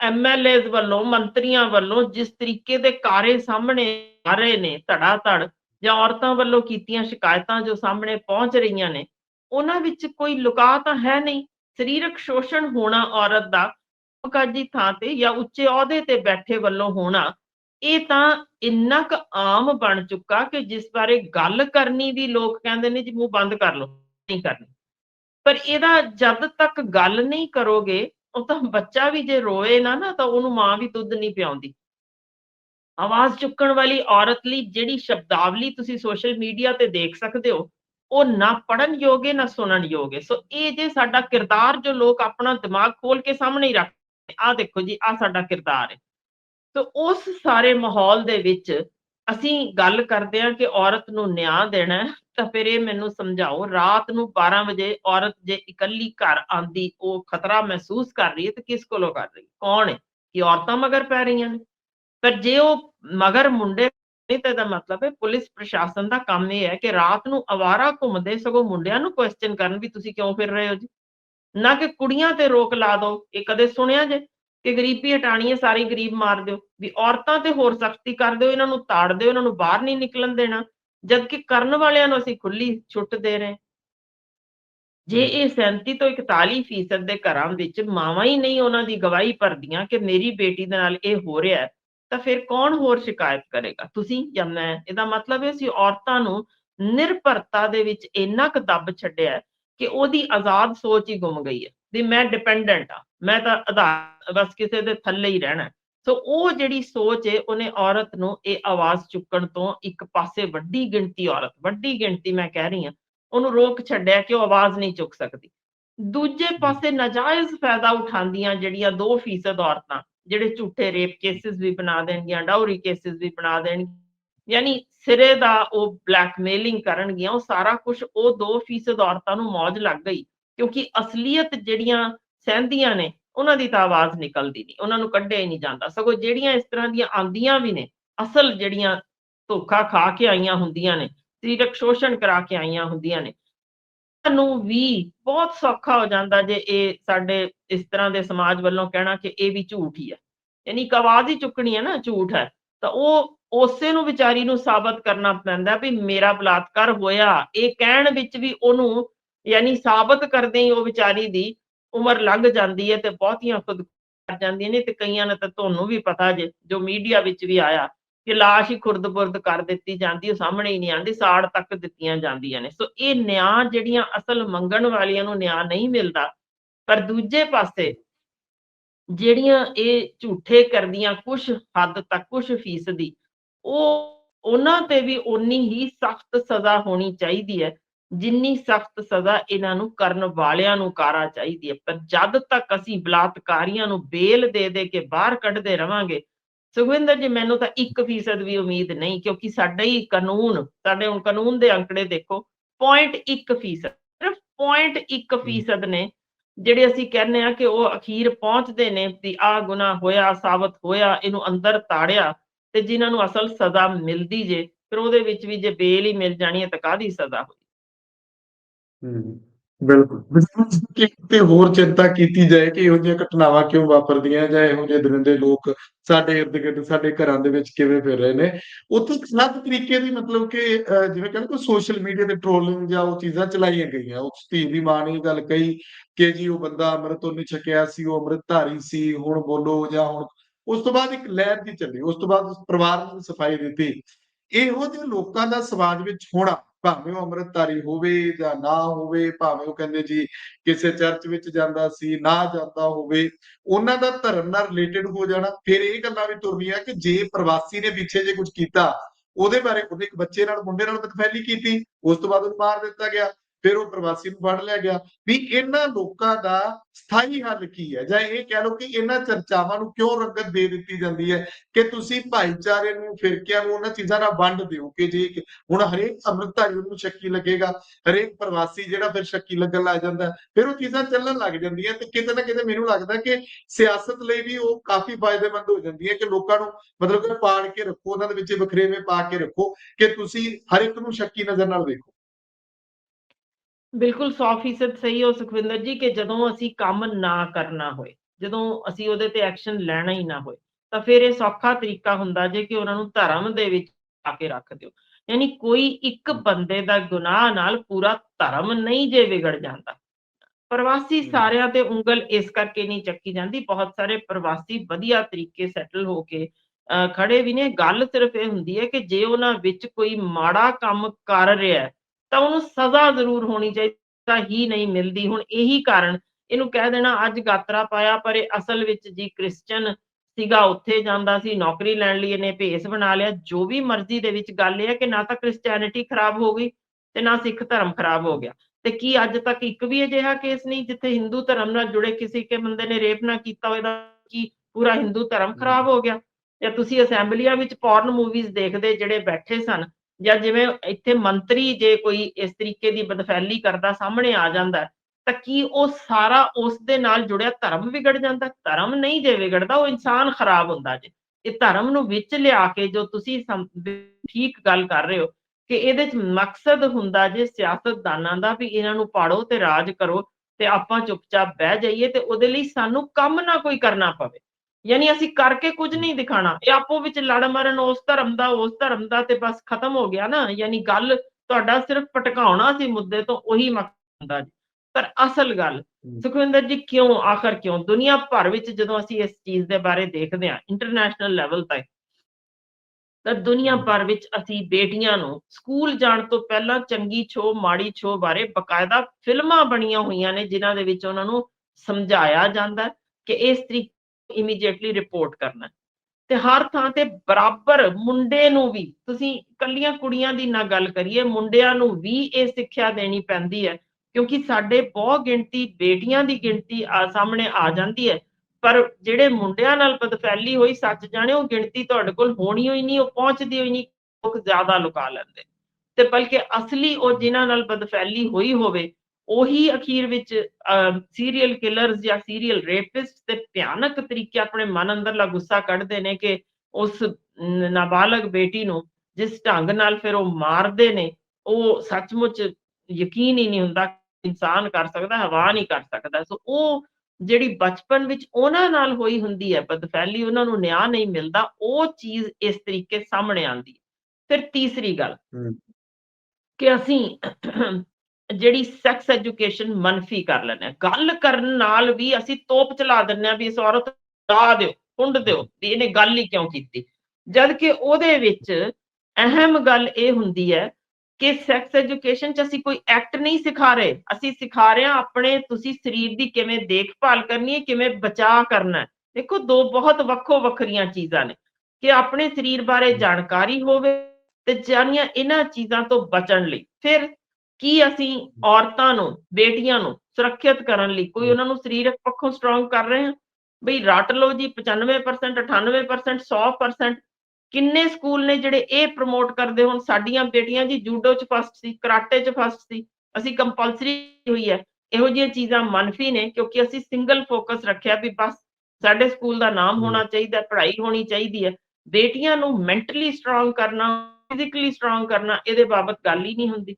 ਐਮਐਲਏਜ਼ ਵੱਲੋਂ, ਮੰਤਰੀਆਂ ਵੱਲੋਂ ਜਿਸ ਤਰੀਕੇ ਦੇ ਕਾਰੇ ਸਾਹਮਣੇ ਆ ਰਹੇ ਨੇ ਧੜਾ-ਧੜ ਜਾਂ ਔਰਤਾਂ ਵੱਲੋਂ ਕੀਤੀਆਂ ਸ਼ਿਕਾਇਤਾਂ ਜੋ ਸਾਹਮਣੇ ਪਹੁੰਚ ਰਹੀਆਂ ਨੇ, ਉਹਨਾਂ ਵਿੱਚ ਕੋਈ ਲੁਕਾ ਤਾਂ ਹੈ ਨਹੀਂ। ਸਰੀਰਕ ਸ਼ੋਸ਼ਣ ਹੋਣਾ ਔਰਤ ਦਾ ਕੰਮਕਾਜੀ ਥਾਂ ਤੇ ਜਾਂ ਉੱਚੇ ਅਹੁਦੇ ਤੇ ਬੈਠੇ ਵੱਲੋਂ ਹੋਣਾ, ਇਹ ਤਾਂ ਇੰਨਾ ਕੁ ਆਮ ਬਣ ਚੁੱਕਾ ਕਿ ਜਿਸ ਬਾਰੇ ਗੱਲ ਕਰਨੀ ਵੀ ਲੋਕ ਕਹਿੰਦੇ ਨੇ ਜੀ ਮੂੰਹ ਬੰਦ ਕਰ ਲਓ, ਨਹੀਂ ਕਰਨੀ। ਪਰ ਇਹਦਾ ਜਦ ਤੱਕ ਗੱਲ ਨਹੀਂ ਕਰੋਗੇ, ਉਹ ਤਾਂ ਬੱਚਾ ਵੀ ਜੇ ਰੋਏ ਨਾ ਨਾ ਤਾਂ ਉਹਨੂੰ ਮਾਂ ਵੀ ਦੁੱਧ ਨਹੀਂ ਪਿਆਉਂਦੀ। ਆਵਾਜ਼ ਚੁੱਕਣ ਵਾਲੀ ਔਰਤ ਲਈ ਜਿਹੜੀ ਸ਼ਬਦਾਵਲੀ ਤੁਸੀਂ ਸੋਸ਼ਲ ਮੀਡੀਆ ਤੇ ਦੇਖ ਸਕਦੇ ਹੋ, ਉਹ ਨਾ ਪੜ੍ਹਨ ਯੋਗ ਨਾ ਸੁਣਨ ਯੋਗ ਸੋ ਇਹ ਜੇ ਸਾਡਾ ਕਿਰਦਾਰ ਜੋ ਲੋਕ ਆਪਣਾ ਦਿਮਾਗ ਖੋਲ ਕੇ ਸਾਹਮਣੇ ਹੀ ਰੱਖਦੇ, ਆਹ ਦੇਖੋ ਜੀ ਆਹ ਸਾਡਾ ਕਿਰਦਾਰ ਹੈ। ਤੋ ਉਸ ਸਾਰੇ ਮਾਹੌਲ ਦੇ ਵਿੱਚ ਅਸੀਂ ਗੱਲ ਕਰਦੇ ਹਾਂ ਕਿ ਔਰਤ ਨੂੰ ਨਿਆਂ ਦੇਣਾ ਤਾਂ ਫਿਰ ਇਹ ਮੈਨੂੰ ਸਮਝਾਓ ਰਾਤ ਨੂੰ 12 ਵਜੇ ਔਰਤ ਜੇ ਇਕੱਲੀ ਘਰ ਆਂਦੀ, ਉਹ ਖਤਰਾ ਮਹਿਸੂਸ ਕਰ ਰਹੀ ਹੈ ਤੇ ਕਿਸ ਕੋਲੋਂ ਕਰ ਰਹੀ ਕੌਣ ਹੈ? ਕੀ ਔਰਤਾਂ ਮਗਰ ਪੈ ਰਹੀਆਂ ਨੇ? ਪਰ ਜੇ ਉਹ ਮਗਰ ਮੁੰਡੇ ਨਹੀਂ ਤਾਂ ਇਹਦਾ ਮਤਲਬ ਹੈ ਪੁਲਿਸ ਪ੍ਰਸ਼ਾਸਨ ਦਾ ਕੰਮ ਇਹ ਹੈ ਕਿ ਰਾਤ ਨੂੰ ਅਵਾਰਾ ਘੁੰਮਦੇ ਸਗੋਂ ਮੁੰਡਿਆਂ ਨੂੰ ਕੁਐਸਚਨ ਕਰਨ ਵੀ ਤੁਸੀਂ ਕਿਉਂ ਫਿਰ ਰਹੇ ਹੋ ਜੀ? ਨਾ ਕਿ ਕੁੜੀਆਂ ਤੇ ਰੋਕ ਲਾ ਦਿਓ। ਇਹ ਕਦੇ ਸੁਣਿਆ ਜੇ ਕਿ ਗਰੀਬੀ ਹਟਾਣੀ ਹੈ ਸਾਰੇ ਗਰੀਬ ਮਾਰ ਦਿਓ। ਵੀ ਔਰਤਾਂ ਤੇ ਹੋਰ ਸਖਤੀ ਕਰ ਦਿਓ, ਇਹਨਾਂ ਨੂੰ ਤਾੜ ਦਿਓ, ਇਹਨਾਂ ਨੂੰ ਬਾਹਰ ਨਹੀਂ ਨਿਕਲਣ ਦੇਣਾ। ਜਦਕਿ ਕਰਨ ਵਾਲਿਆਂ ਨੂੰ ਅਸੀਂ ਖੁੱਲੀ ਛੁੱਟ ਦੇ ਰਹੇ। ਜੇ। ਇਹ 37 ਤੋਂ 41% ਦੇ ਘਰਾਂ ਵਿੱਚ ਮਾਵਾਂ ਹੀ ਨਹੀਂ ਉਹਨਾਂ ਦੀ ਗਵਾਹੀ ਭਰਦੀਆਂ ਕਿ ਮੇਰੀ ਬੇਟੀ ਦੇ ਨਾਲ ਇਹ ਹੋ ਰਿਹਾ ਹੈ, ਤਾਂ ਫਿਰ ਕੌਣ ਹੋਰ ਸ਼ਿਕਾਇਤ ਕਰੇਗਾ? ਤੁਸੀਂ ਜਾਂ ਮੈਂ? ਇਹਦਾ ਮਤਲਬ ਹੈ ਅਸੀਂ ਔਰਤਾਂ ਨੂੰ ਨਿਰਭਰਤਾ ਦੇ ਵਿੱਚ ਇੰਨਾ ਕੁ ਦੱਬ ਛੱਡਿਆ ਹੈ ਕਿ ਉਹਦੀ ਆਜ਼ਾਦ ਸੋਚ ਹੀ ਗੁੰਮ ਗਈ ਹੈ ਵੀ ਮੈਂ ਡਿਪੈਂਡੈਂਟ ਹਾਂ, ਮੈਂ ਤਾਂ ਆਧਾਰ ਬਸ ਕਿਸੇ ਦੇ ਥੱਲੇ ਹੀ ਰਹਿਣਾ। ਸੋ ਉਹ ਜਿਹੜੀ ਸੋਚ ਹੈ ਉਹਨੇ ਔਰਤ ਨੂੰ ਇਹ ਆਵਾਜ਼ ਚੁੱਕਣ ਤੋਂ ਇੱਕ ਪਾਸੇ ਵੱਡੀ ਗਿਣਤੀ ਔਰਤ, ਵੱਡੀ ਗਿਣਤੀ ਮੈਂ ਕਹਿ ਰਹੀ ਹਾਂ, ਉਹਨੂੰ ਰੋਕ ਛੱਡਿਆ ਕਿ ਉਹ ਆਵਾਜ਼ ਨਹੀਂ ਚੁੱਕ ਸਕਦੀ। ਦੂਜੇ। ਪਾਸੇ ਨਾਜਾਇਜ਼ ਫਾਇਦਾ ਉਠਾਉਂਦੀਆਂ ਜਿਹੜੀਆਂ 2% ਔਰਤਾਂ, ਜਿਹੜੇ ਝੂਠੇ ਰੇਪ ਕੇਸਿਸ ਵੀ ਬਣਾ ਦੇਣਗੀਆਂ, ਡਾਊਰੀ ਕੇਸਿਸ ਵੀ ਬਣਾ ਦੇਣ ਯਾਨੀ ਸਿਰੇ ਦਾ ਉਹ ਬਲੈਕਮੇਲਿੰਗ ਕਰਨਗੀਆਂ, ਉਹ ਸਾਰਾ ਕੁਝ ਉਹ 2% ਔਰਤਾਂ ਨੂੰ ਮੌਜ ਲੱਗ ਗਈ ਕਿਉਂਕਿ ਅਸਲੀਅਤ ਜਿਹੜੀਆਂ ਸਹਿੰਦੀਆਂ ਨੇ, ਉਹਨਾਂ ਦੀ ਤਾਂ ਆਵਾਜ਼ ਨਿਕਲਦੀ ਨਹੀਂ, ਉਹਨਾਂ ਨੂੰ ਕੱਢਿਆ ਹੀ ਨਹੀਂ ਜਾਂਦਾ। ਸਗੋਂ ਜਿਹੜੀਆਂ ਇਸ ਤਰ੍ਹਾਂ ਦੀਆਂ ਆਉਂਦੀਆਂ ਵੀ ਨੇ, ਅਸਲ ਜਿਹੜੀਆਂ ਧੋਖਾ ਖਾ ਕੇ ਆਈਆਂ ਹੁੰਦੀਆਂ ਨੇ, ਸਰੀਰਕ ਸ਼ੋਸ਼ਣ ਕਰਾ ਕੇ ਆਈਆਂ ਹੁੰਦੀਆਂ ਨੇ, ਨੂੰ ਵੀ ਬਹੁਤ ਸੌਖਾ ਹੋ ਜਾਂਦਾ ਜੇ ਇਹ ਸਾਡੇ ਇਸ ਤਰ੍ਹਾਂ ਦੇ ਸਮਾਜ ਵੱਲੋਂ ਕਹਿਣਾ ਕਿ ਇਹ ਵੀ ਝੂਠ ਹੀ ਹੈ। ਯਾਨੀ ਇੱਕ ਆਵਾਜ਼ ਹੀ ਚੁੱਕਣੀ ਹੈ ਨਾ ਝੂਠ ਹੈ, ਤਾਂ ਉਹ ਉਸੇ ਨੂੰ ਵਿਚਾਰੀ ਨੂੰ ਸਾਬਤ ਕਰਨਾ ਪੈਂਦਾ ਵੀ ਮੇਰਾ ਬਲਾਤਕਾਰ ਹੋਇਆ। ਇਹ ਕਹਿਣ ਵਿੱਚ ਵੀ ਉਹਨੂੰ ਯਾਨੀ ਸਾਬਤ ਕਰਦੇ ਹੀ ਉਹ ਵਿਚਾਰੀ ਦੀ ਉਮਰ ਲੰਘ ਜਾਂਦੀ ਹੈ ਤੇ ਬਹੁਤੀਆਂ ਖੁਦ ਕਰ ਜਾਂਦੀਆਂ ਨੇ ਤੇ ਕਈਆਂ ਨੇ ਤਾਂ ਤੁਹਾਨੂੰ ਵੀ ਪਤਾ ਜੇ, ਜੋ ਮੀਡੀਆ ਵਿੱਚ ਵੀ ਆਇਆ ਕਿ ਲਾਸ਼ ਹੀ ਖੁਰਦ-ਬੁਰਦ ਕਰ ਦਿੱਤੀ ਜਾਂਦੀ, ਉਹ ਸਾਹਮਣੇ ਹੀ ਨਹੀਂ ਆਉਂਦੀ, ਸਾੜ ਤੱਕ ਦਿੱਤੀਆਂ ਜਾਂਦੀਆਂ ਨੇ। ਸੋ ਇਹ ਨਿਆਂ ਜਿਹੜੀਆਂ ਅਸਲ ਮੰਗਣ ਵਾਲੀਆਂ ਨੂੰ ਨਿਆਂ ਨਹੀਂ ਮਿਲਦਾ, ਪਰ ਦੂਜੇ ਪਾਸੇ ਜਿਹੜੀਆਂ ਇਹ ਝੂਠੇ ਕਰਦੀਆਂ ਕੁਛ ਹੱਦ ਤੱਕ, ਕੁਛ ਫੀਸਦੀ, ਉਹ ਉਹਨਾਂ ਤੇ ਵੀ ਓਨੀ ਹੀ ਸਖਤ ਸਜ਼ਾ ਹੋਣੀ ਚਾਹੀਦੀ ਹੈ, ਜਿੰਨੀ ਸਖਤ ਸਜ਼ਾ ਇਹਨਾਂ ਨੂੰ ਕਰਨ ਵਾਲਿਆਂ ਨੂੰ ਕਾਰਾ ਚਾਹੀਦੀ ਹੈ। ਪਰ ਜਦ ਤੱਕ ਅਸੀਂ ਬਲਾਤਕਾਰੀਆਂ ਨੂੰ ਬੇਲ ਦੇ-ਦੇ ਕੇ ਬਾਹਰ ਕੱਢਦੇ ਰਵਾਂਗੇ, ਸੁਖਵਿੰਦਰ ਜੀ ਮੈਨੂੰ ਤਾਂ 1% ਵੀ ਉਮੀਦ ਨਹੀਂ ਕਿਉਂਕਿ ਸਾਡਾ ਹੀ ਕਾਨੂੰਨ, ਸਾਡੇ ਹੁਣ ਕਾਨੂੰਨ ਦੇ ਅੰਕੜੇ ਦੇਖੋ 0.1% ਸਿਰਫ 0.1% ਨੇ ਜਿਹੜੇ ਅਸੀਂ ਕਹਿੰਦੇ ਆ ਕਿ ਉਹ ਅਖੀਰ ਪਹੁੰਚਦੇ ਨੇ ਵੀ ਆਹ ਗੁਨਾਹ ਹੋਇਆ, ਸਾਬਤ ਹੋਇਆ, ਇਹਨੂੰ ਅੰਦਰ ਤਾੜਿਆ ਤੇ ਜਿਨ੍ਹਾਂ ਨੂੰ ਅਸਲ ਸਜ਼ਾ ਮਿਲਦੀ ਜੇ, ਫਿਰ ਉਹਦੇ ਵਿੱਚ ਵੀ ਜੇ ਬੇਲ ਹੀ ਮਿਲ ਜਾਣੀ ਹੈ ਤਾਂ ਕਾਹਦੀ ਸਜ਼ਾ ਹੋਈ? ਹੂੰ, ਬਿਲਕੁਲ। ਕਿ ਤੇ ਹੋਰ ਚਿੰਤਾ ਕੀਤੀ ਜਾਏ ਕਿ ਇਹੋ ਜਿਹੀਆਂ ਘਟਨਾਵਾਂ ਕਿਉਂ ਵਾਪਰਦੀਆਂ ਜਾਂ ਇਹੋ ਜਿਹੇ ਦਰਿੰਦੇ ਲੋਕ ਸਾਡੇ ਇਰਦ-ਗਿਰਦ, ਸਾਡੇ ਘਰਾਂ ਦੇ ਵਿੱਚ ਕਿਵੇਂ ਫਿਰ ਰਹੇ ਨੇ। ਉੱਥੇ ਇੱਕ ਤਰੀਕੇ ਦੀ ਮਤਲਬ ਕਿ ਜਿਵੇਂ ਕਹਿੰਦੇ ਕੋਈ ਸੋਸ਼ਲ ਮੀਡੀਆ ਤੇ ਟ੍ਰੋਲਿੰਗ ਜਾਂ ਉਹ ਚੀਜ਼ਾਂ ਚਲਾਈਆਂ ਗਈਆਂ। ਉਸ ਧੀ ਦੀ ਮਾਂ ਨੇ ਇਹ ਗੱਲ ਕਹੀ ਕਿ ਜੀ ਉਹ ਬੰਦਾ ਅੰਮ੍ਰਿਤ ਉਹਨੇ ਛਕਿਆ ਸੀ, ਉਹ ਅੰਮ੍ਰਿਤਧਾਰੀ ਸੀ, ਹੁਣ ਬੋਲੋ ਜਾਂ ਹੁਣ ਉਸ ਤੋਂ ਬਾਅਦ ਇੱਕ ਲਹਿਰ ਦੀ ਚੱਲੀ। ਉਸ ਤੋਂ ਬਾਅਦ ਪਰਿਵਾਰ ਨੂੰ ਸਫ਼ਾਈ ਦਿੱਤੀ। ਇਹੋ ਜਿਹੇ ਲੋਕਾਂ ਦਾ ਸਮਾਜ ਵਿੱਚ ਹੋਣਾ ਭਾਵੇਂ ਉਹ ਅੰਮ੍ਰਿਤਧਾਰੀ ਹੋਵੇ ਜਾਂ ਨਾ ਹੋਵੇ, ਭਾਵੇਂ ਉਹ ਕਹਿੰਦੇ ਜੀ ਕਿਸੇ ਚਰਚ ਵਿੱਚ ਜਾਂਦਾ ਸੀ, ਨਾ ਜਾਂਦਾ ਹੋਵੇ, ਉਹਨਾਂ ਦਾ ਧਰਮ ਨਾਲ ਰਿਲੇਟਡ ਹੋ ਜਾਣਾ, ਫਿਰ ਇਹ ਗੱਲਾਂ ਵੀ ਤੁਰਨੀਆਂ ਕਿ ਜੇ ਪ੍ਰਵਾਸੀ ਨੇ ਪਿੱਛੇ ਜੇ ਕੁਝ ਕੀਤਾ, ਉਹਦੇ ਬਾਰੇ ਉਹਨੇ ਇੱਕ ਬੱਚੇ ਨਾਲ, ਮੁੰਡੇ ਨਾਲ ਬਦਫੈਲੀ ਕੀਤੀ, ਉਸ ਤੋਂ ਬਾਅਦ ਉਹਨੂੰ ਮਾਰ ਦਿੱਤਾ ਗਿਆ। ਫਿਰ ਉਹ ਪ੍ਰਵਾਸੀ ਨੂੰ ਫੜ ਲਿਆ ਗਿਆ। ਵੀ ਇਹਨਾਂ ਲੋਕਾਂ ਦਾ ਸਥਾਈ ਹੱਲ ਕੀ ਹੈ? ਜਾਂ ਇਹ ਕਹਿ ਲਓ ਕਿ ਇਹਨਾਂ ਚਰਚਾਵਾਂ ਨੂੰ ਕਿਉਂ ਰੰਗਤ ਦੇ ਦਿੱਤੀ ਜਾਂਦੀ ਹੈ ਕਿ ਤੁਸੀਂ ਭਾਈਚਾਰੇ ਨੂੰ, ਫਿਰਕਿਆਂ ਨੂੰ, ਉਹਨਾਂ ਚੀਜ਼ਾਂ ਨਾਲ ਵੰਡ ਦਿਓ ਕਿ ਜੇ ਹੁਣ ਹਰੇਕ ਅੰਮ੍ਰਿਤਧਾਰੀ ਨੂੰ ਸ਼ੱਕੀ ਲੱਗੇਗਾ, ਹਰੇਕ ਪ੍ਰਵਾਸੀ ਜਿਹੜਾ ਫਿਰ ਸ਼ੱਕੀ ਲੱਗਣ ਲੱਗ ਜਾਂਦਾ, ਫਿਰ ਉਹ ਚੀਜ਼ਾਂ ਚੱਲਣ ਲੱਗ ਜਾਂਦੀਆਂ ਤੇ ਕਿਤੇ ਨਾ ਕਿਤੇ ਮੈਨੂੰ ਲੱਗਦਾ ਕਿ ਸਿਆਸਤ ਲਈ ਵੀ ਉਹ ਕਾਫੀ ਫਾਇਦੇਮੰਦ ਹੋ ਜਾਂਦੀ ਹੈ ਕਿ ਲੋਕਾਂ ਨੂੰ ਮਤਲਬ ਕਿ ਪਾੜ ਕੇ ਰੱਖੋ, ਉਹਨਾਂ ਦੇ ਵਿੱਚ ਵਖਰੇਵੇਂ ਪਾ ਕੇ ਰੱਖੋ ਕਿ ਤੁਸੀਂ ਹਰ ਇੱਕ ਨੂੰ ਸ਼ੱਕੀ ਨਜ਼ਰ ਨਾਲ ਵੇਖੋ। ਬਿਲਕੁਲ 100% ਸਹੀ ਹੋ ਸੁਖਵਿੰਦਰ ਜੀ ਕਿ ਜਦੋਂ ਅਸੀਂ ਕੰਮ ਨਾ ਕਰਨਾ ਹੋਏ ਜਦੋਂ ਅਸੀਂ ਉਹਦੇ ਤੇ ਐਕਸ਼ਨ ਲੈਣਾ ਹੀ ਨਾ ਹੋਏ ਤਾਂ ਫਿਰ ਇਹ ਸੌਖਾ ਤਰੀਕਾ ਹੁੰਦਾ ਜੇ ਕਿ ਉਹਨਾਂ ਨੂੰ ਧਰਮ ਦੇ ਵਿੱਚ ਆ ਕੇ ਰੱਖ ਦਿਓ। ਯਾਨੀ ਕੋਈ ਇੱਕ ਬੰਦੇ ਦਾ ਗੁਨਾਹ ਨਾਲ ਪੂਰਾ ਧਰਮ ਨਹੀਂ ਜੇ ਵਿਗੜ ਜਾਂਦਾ। ਪ੍ਰਵਾਸੀ। ਸਾਰਿਆਂ ਤੇ ਉਂਗਲ ਇਸ ਕਰਕੇ ਨਹੀਂ ਚੱਕੀ ਜਾਂਦੀ ਬਹੁਤ ਸਾਰੇ ਪ੍ਰਵਾਸੀ ਵਧੀਆ ਤਰੀਕੇ ਸੈਟਲ ਹੋ ਕੇ ਖੜੇ ਵੀ ਨੇ। ਗੱਲ ਸਿਰਫ ਇਹ ਹੁੰਦੀ ਹੈ ਕਿ ਜੇ ਉਹਨਾਂ ਵਿੱਚ ਕੋਈ ਮਾੜਾ ਕੰਮ ਕਰ ਰਿਹਾ ਹੈ ਤਾਂ ਉਹਨੂੰ ਸਜ਼ਾ ਜ਼ਰੂਰ ਹੋਣੀ ਚਾਹੀਦੀ ਹੀ ਨਹੀਂ ਮਿਲਦੀ। ਹੁਣ ਇਹੀ ਕਾਰਨ, ਇਹਨੂੰ ਕਹਿ ਦੇਣਾ, ਅੱਜ ਗਾਤਰਾ ਪਾਇਆ, ਪਰ ਇਹ ਅਸਲ ਵਿੱਚ ਜੀ ਕ੍ਰਿਸਚੀਅਨ ਸੀਗਾ, ਉੱਥੇ ਜਾਂਦਾ ਸੀ, ਨੌਕਰੀ ਲੈਣ ਲਈ ਇਹਨੇ ਭੇਸ ਬਣਾ ਲਿਆ। ਜੋ ਵੀ ਮਰਜ਼ੀ ਦੇ ਵਿੱਚ ਗੱਲ ਇਹ ਹੈ ਕਿ ਨਾ ਤਾਂ ਕ੍ਰਿਸਚੀਅਨਿਟੀ ਖਰਾਬ ਹੋ ਗਈ ਤੇ ਨਾ ਸਿੱਖ ਧਰਮ ਖਰਾਬ ਹੋ ਗਿਆ। ਤੇ ਕੀ ਅੱਜ ਤੱਕ ਇੱਕ ਵੀ ਅਜਿਹਾ ਕੇਸ ਨਹੀਂ ਜਿੱਥੇ ਹਿੰਦੂ ਧਰਮ ਨਾਲ ਜੁੜੇ ਕਿਸੇ ਕੇ ਬੰਦੇ ਨੇ ਰੇਪ ਨਾ ਕੀਤਾ ਹੋਵੇ ਤਾਂ ਕੀ ਪੂਰਾ ਹਿੰਦੂ ਧਰਮ ਖਰਾਬ ਹੋ ਗਿਆ? ਜਾਂ ਤੁਸੀਂ ਅਸੈਂਬਲੀਆਂ ਵਿੱਚ ਪੌਰਨ ਮੂਵੀਜ਼ ਦੇਖਦੇ ਜਿਹੜੇ ਬੈਠੇ ਸਨ ਜਾਂ ਜਿਵੇਂ ਇੱਥੇ ਮੰਤਰੀ ਜੇ ਕੋਈ ਇਸ ਤਰੀਕੇ ਦੀ ਬਦਫੈਲੀ ਕਰਦਾ, ਸਾਹਮਣੇ ਆ ਜਾਂਦਾ, ਤਾਂ ਕੀ ਉਹ ਸਾਰਾ ਉਸ ਦੇ ਨਾਲ ਜੁੜਿਆ ਧਰਮ ਵਿਗੜ ਜਾਂਦਾ? ਧਰਮ ਨਹੀਂ ਜੇ ਵਿਗੜਦਾ, ਉਹ ਇਨਸਾਨ ਖਰਾਬ ਹੁੰਦਾ ਜੇ। ਇਹ ਧਰਮ ਨੂੰ ਵਿੱਚ ਲਿਆ ਕੇ ਜੋ ਤੁਸੀਂ ਠੀਕ ਗੱਲ ਕਰ ਰਹੇ ਹੋ, ਕਿ ਇਹਦੇ ਚ ਮਕਸਦ ਹੁੰਦਾ ਜੇ ਸਿਆਸਤਦਾਨਾਂ ਦਾ ਵੀ ਇਹਨਾਂ ਨੂੰ ਪਾੜੋ ਤੇ ਰਾਜ ਕਰੋ ਤੇ ਆਪਾਂ ਚੁੱਪਚਾਪ ਬਹਿ ਜਾਈਏ ਤੇ ਉਹਦੇ ਲਈ ਸਾਨੂੰ ਕੰਮ ਨਾ ਕੋਈ ਕਰਨਾ ਪਵੇ। ਯਾਨੀ ਅਸੀਂ ਕਰਕੇ ਕੁਝ ਨਹੀਂ ਦਿਖਾਣਾ। ਇਹ ਆਪੋ ਵਿੱਚ ਲੜ ਮਰਨ ਉਸ ਧਰਮ ਦਾ ਉਸ ਧਰਮ ਦਾ ਤੇ ਬਸ ਖਤਮ ਹੋ ਗਿਆ ਨਾ। ਯਾਨੀ ਗੱਲ ਤੁਹਾਡਾ ਸਿਰਫ ਪਟਕਾਉਣਾ ਸੀ ਮੁੱਦੇ ਤੋਂ ਉਹੀ ਮਕਸਦ ਜੀ। ਪਰ ਅਸਲ ਗੱਲ ਸੁਖਵਿੰਦਰ ਜੀ ਕਿਉਂ ਆਖਰ ਕਿਉਂ? ਦੁਨੀਆ ਭਰ ਵਿੱਚ ਜਦੋਂ ਅਸੀਂ ਇਸ ਚੀਜ਼ ਦੇ ਬਾਰੇ ਦੇਖਦੇ ਹਾਂ ਇੰਟਰਨੈਸ਼ਨਲ ਲੈਵਲ ਤੱਕ ਤਾਂ ਦੁਨੀਆ। ਭਰ ਵਿੱਚ ਅਸੀਂ ਬੇਟੀਆਂ ਨੂੰ ਸਕੂਲ ਜਾਣ ਤੋਂ ਪਹਿਲਾਂ ਚੰਗੀ ਛੋ ਮਾੜੀ ਛੋ ਬਾਰੇ ਬਕਾਇਦਾ ਫਿਲਮਾਂ ਬਣੀਆਂ ਹੋਈਆਂ ਨੇ ਜਿਨ੍ਹਾਂ ਦੇ ਵਿੱਚ ਉਹਨਾਂ ਨੂੰ ਸਮਝਾਇਆ ਜਾਂਦਾ ਕਿ ਇਸ ਤਰੀਕੇ ਇਮੀਡੀਏਟਲੀ ਰਿਪੋਰਟ ਕਰਨਾ ਤੇ ਹਰ ਥਾਂ ਤੇ ਬਰਾਬਰ ਮੁੰਡੇ ਨੂੰ ਵੀ, ਤੁਸੀਂ ਕੱਲੀਆਂ ਕੁੜੀਆਂ ਦੀ ਨਾ ਗੱਲ ਕਰੀਏ, ਮੁੰਡਿਆਂ ਨੂੰ ਵੀ ਇਹ ਸਿੱਖਿਆ ਦੇਣੀ ਪੈਂਦੀ ਹੈ, ਕਿਉਂਕਿ ਸਾਡੇ ਬਹੁਤ ਗਿਣਤੀ, ਬੇਟੀਆਂ ਦੀ ਗਿਣਤੀ ਆ ਸਾਹਮਣੇ ਆ ਜਾਂਦੀ ਹੈ, ਪਰ ਜਿਹੜੇ ਮੁੰਡਿਆਂ ਨਾਲ ਬਦਫੈਲੀ ਹੋਈ ਸੱਚ ਜਾਣੇ, ਉਹ ਗਿਣਤੀ ਤੁਹਾਡੇ ਕੋਲ ਹੋਣੀ ਹੋਈ ਨਹੀਂ, ਉਹ ਪਹੁੰਚਦੀ ਹੋਈ ਨਹੀਂ, ਲੋਕ ਜ਼ਿਆਦਾ ਲੁਕਾ ਲੈਂਦੇ। ਤੇ ਬਲਕਿ ਅਸਲੀ ਉਹ ਜਿਨ੍ਹਾਂ ਨਾਲ ਬਦਫੈਲੀ ਹੋਈ ਹੋਵੇ ਉਹੀ ਅਖੀਰ ਵਿੱਚ ਸੀਰੀਅਲ ਕਿਲਰਸ ਜਾਂ ਸੀਰੀਅਲ ਰੇਪਿਸਟ ਤੇ ਭਿਆਨਕ ਤਰੀਕੇ ਆਪਣੇ ਮਨ ਅੰਦਰਲਾ ਗੁੱਸਾ ਕੱਢਦੇ ਨੇ ਕਿ ਉਸ ਨਾਬਾਲਗ ਬੇਟੀ ਨੂੰ ਜਿਸ ਢੰਗ ਨਾਲ ਫਿਰ ਉਹ ਮਾਰਦੇ ਨੇ ਉਹ ਸੱਚਮੁੱਚ ਯਕੀਨ ਹੀ ਨਹੀਂ ਹੁੰਦਾ ਇਨਸਾਨ ਕਰ ਸਕਦਾ ਹਵਾ ਨਹੀਂ ਕਰ ਸਕਦਾ ਸੋ ਉਹ ਜਿਹੜੀ ਬਚਪਨ ਵਿੱਚ ਉਹਨਾਂ ਨਾਲ ਹੋਈ ਹੁੰਦੀ ਹੈ ਬਦਫੈਲੀ ਉਹਨਾਂ ਨੂੰ ਨਿਆਂ ਨਹੀਂ ਮਿਲਦਾ ਉਹ ਚੀਜ਼ ਇਸ ਤਰੀਕੇ ਸਾਹਮਣੇ ਆਉਂਦੀ ਹੈ ਫਿਰ ਤੀਸਰੀ ਗੱਲ। ਕਿ ਅਸੀਂ ਜਿਹੜੀ ਸੈਕਸ ਐਜੂਕੇਸ਼ਨ ਮਨਫੀ ਕਰ ਲੈਣਾ ਗੱਲ ਕਰਨ ਨਾਲ ਵੀ ਅਸੀਂ ਤੋਪ ਚਲਾ ਦਿੰਦੇ ਹਾਂ ਵੀ ਇਸ ਔਰਤ ਡਾ ਦਿਓ, ਕੁੰਡ ਦਿਓ, ਵੀ ਇਹਨੇ ਗੱਲ ਹੀ ਕਿਉਂ ਕੀਤੀ? ਜਦ ਕਿ ਉਹਦੇ ਵਿੱਚ ਅਹਿਮ ਗੱਲ ਇਹ ਹੁੰਦੀ ਹੈ ਕਿ ਸੈਕਸ ਐਜੂਕੇਸ਼ਨ ਚ ਅਸੀਂ ਕੋਈ ਐਕਟ ਨਹੀਂ ਸਿਖਾ ਰਹੇ। ਅਸੀਂ ਸਿਖਾ ਰਹੇ ਹਾਂ ਆਪਣੇ, ਤੁਸੀਂ ਸਰੀਰ ਦੀ ਕਿਵੇਂ ਦੇਖਭਾਲ ਕਰਨੀ ਹੈ, ਕਿਵੇਂ ਬਚਾਅ ਕਰਨਾ ਹੈ। ਦੇਖੋ, ਦੋ ਬਹੁਤ ਵੱਖੋ ਵੱਖਰੀਆਂ ਚੀਜ਼ਾਂ ਨੇ। ਕਿ ਆਪਣੇ ਸਰੀਰ ਬਾਰੇ ਜਾਣਕਾਰੀ ਹੋਵੇ ਤੇ ਜਾਨੀਆਂ ਇਹਨਾਂ ਚੀਜ਼ਾਂ ਤੋਂ ਬਚਣ ਲਈ। ਫਿਰ ਕੀ ਅਸੀਂ ਔਰਤਾਂ ਨੂੰ ਬੇਟੀਆਂ ਨੂੰ ਸੁਰੱਖਿਅਤ ਕਰਨ ਲਈ ਕੋਈ ਉਹਨਾਂ ਨੂੰ ਸਰੀਰਕ ਪੱਖੋਂ ਸਟਰੋਂਗ ਕਰ ਰਹੇ ਹਾਂ? ਬਈ ਰੱਟ ਲਓ ਜੀ 95% 98% 100% ਕਿੰਨੇ ਸਕੂਲ ਨੇ ਜਿਹੜੇ ਇਹ ਪ੍ਰਮੋਟ ਕਰਦੇ ਹੁਣ? ਸਾਡੀਆਂ ਬੇਟੀਆਂ ਜੀ ਜੂਡੋ ਚ ਫਸਟ ਸੀ ਕਰਾਟੇ ਚ ਫਸਟ ਸੀ ਅਸੀਂ ਕੰਪਲਸਰੀ ਹੋਈ ਹੈ। ਇਹੋ ਜਿਹੀਆਂ ਚੀਜ਼ਾਂ ਮਨਫੀ ਨੇ ਕਿਉਂਕਿ ਅਸੀਂ ਸਿੰਗਲ ਫੋਕਸ ਰੱਖਿਆ ਵੀ ਬਸ ਸਾਡੇ ਸਕੂਲ ਦਾ ਨਾਮ ਹੋਣਾ ਚਾਹੀਦਾ ਪੜ੍ਹਾਈ ਹੋਣੀ ਚਾਹੀਦੀ ਹੈ। ਬੇਟੀਆਂ ਨੂੰ ਮੈਂਟਲੀ ਸਟਰੋਂਗ ਕਰਨਾ ਫਿਜ਼ੀਕਲੀ ਸਟਰੋਂਗ ਕਰਨਾ ਇਹਦੇ ਬਾਬਤ ਗੱਲ ਹੀ ਨਹੀਂ ਹੁੰਦੀ।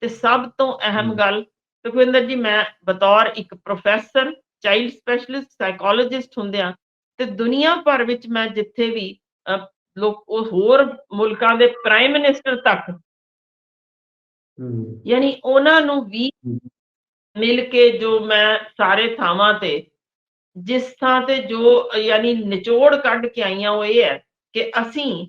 ਤੇ ਸਭ ਤੋਂ ਅਹਿਮ ਹਮ। ਗੱਲ ਸੁਖਵਿੰਦਰ ਜੀ ਮੈਂ ਬਤੌਰ ਇੱਕ ਪ੍ਰੋਫੈਸਰ ਚਾਈਲਡ ਸਪੈਸ਼ਲਿਸਟ ਸਾਈਕੋਲੋਜਿਸਟ ਹੁੰਦਿਆਂ ਤੇ ਦੁਨੀਆ ਭਰ ਵਿੱਚ ਮੈਂ ਜਿੱਥੇ ਵੀ ਲੋਕ ਉਹ ਹੋਰ ਮੁਲਕਾਂ ਦੇ ਪ੍ਰਾਈਮ ਮਿਨਿਸਟਰ ਤੱਕ। ਯਾਨੀ ਉਹਨਾਂ ਨੂੰ ਵੀ। ਮਿਲ ਕੇ ਜੋ ਮੈਂ ਸਾਰੇ ਥਾਵਾਂ ਤੇ ਜਿਸ ਥਾਂ ਤੇ ਜੋ ਯਾਨੀ ਨਿਚੋੜ ਕੱਢ ਕੇ ਆਈਆਂ ਉਹ ਇਹ ਹੈ ਕਿ ਅਸੀਂ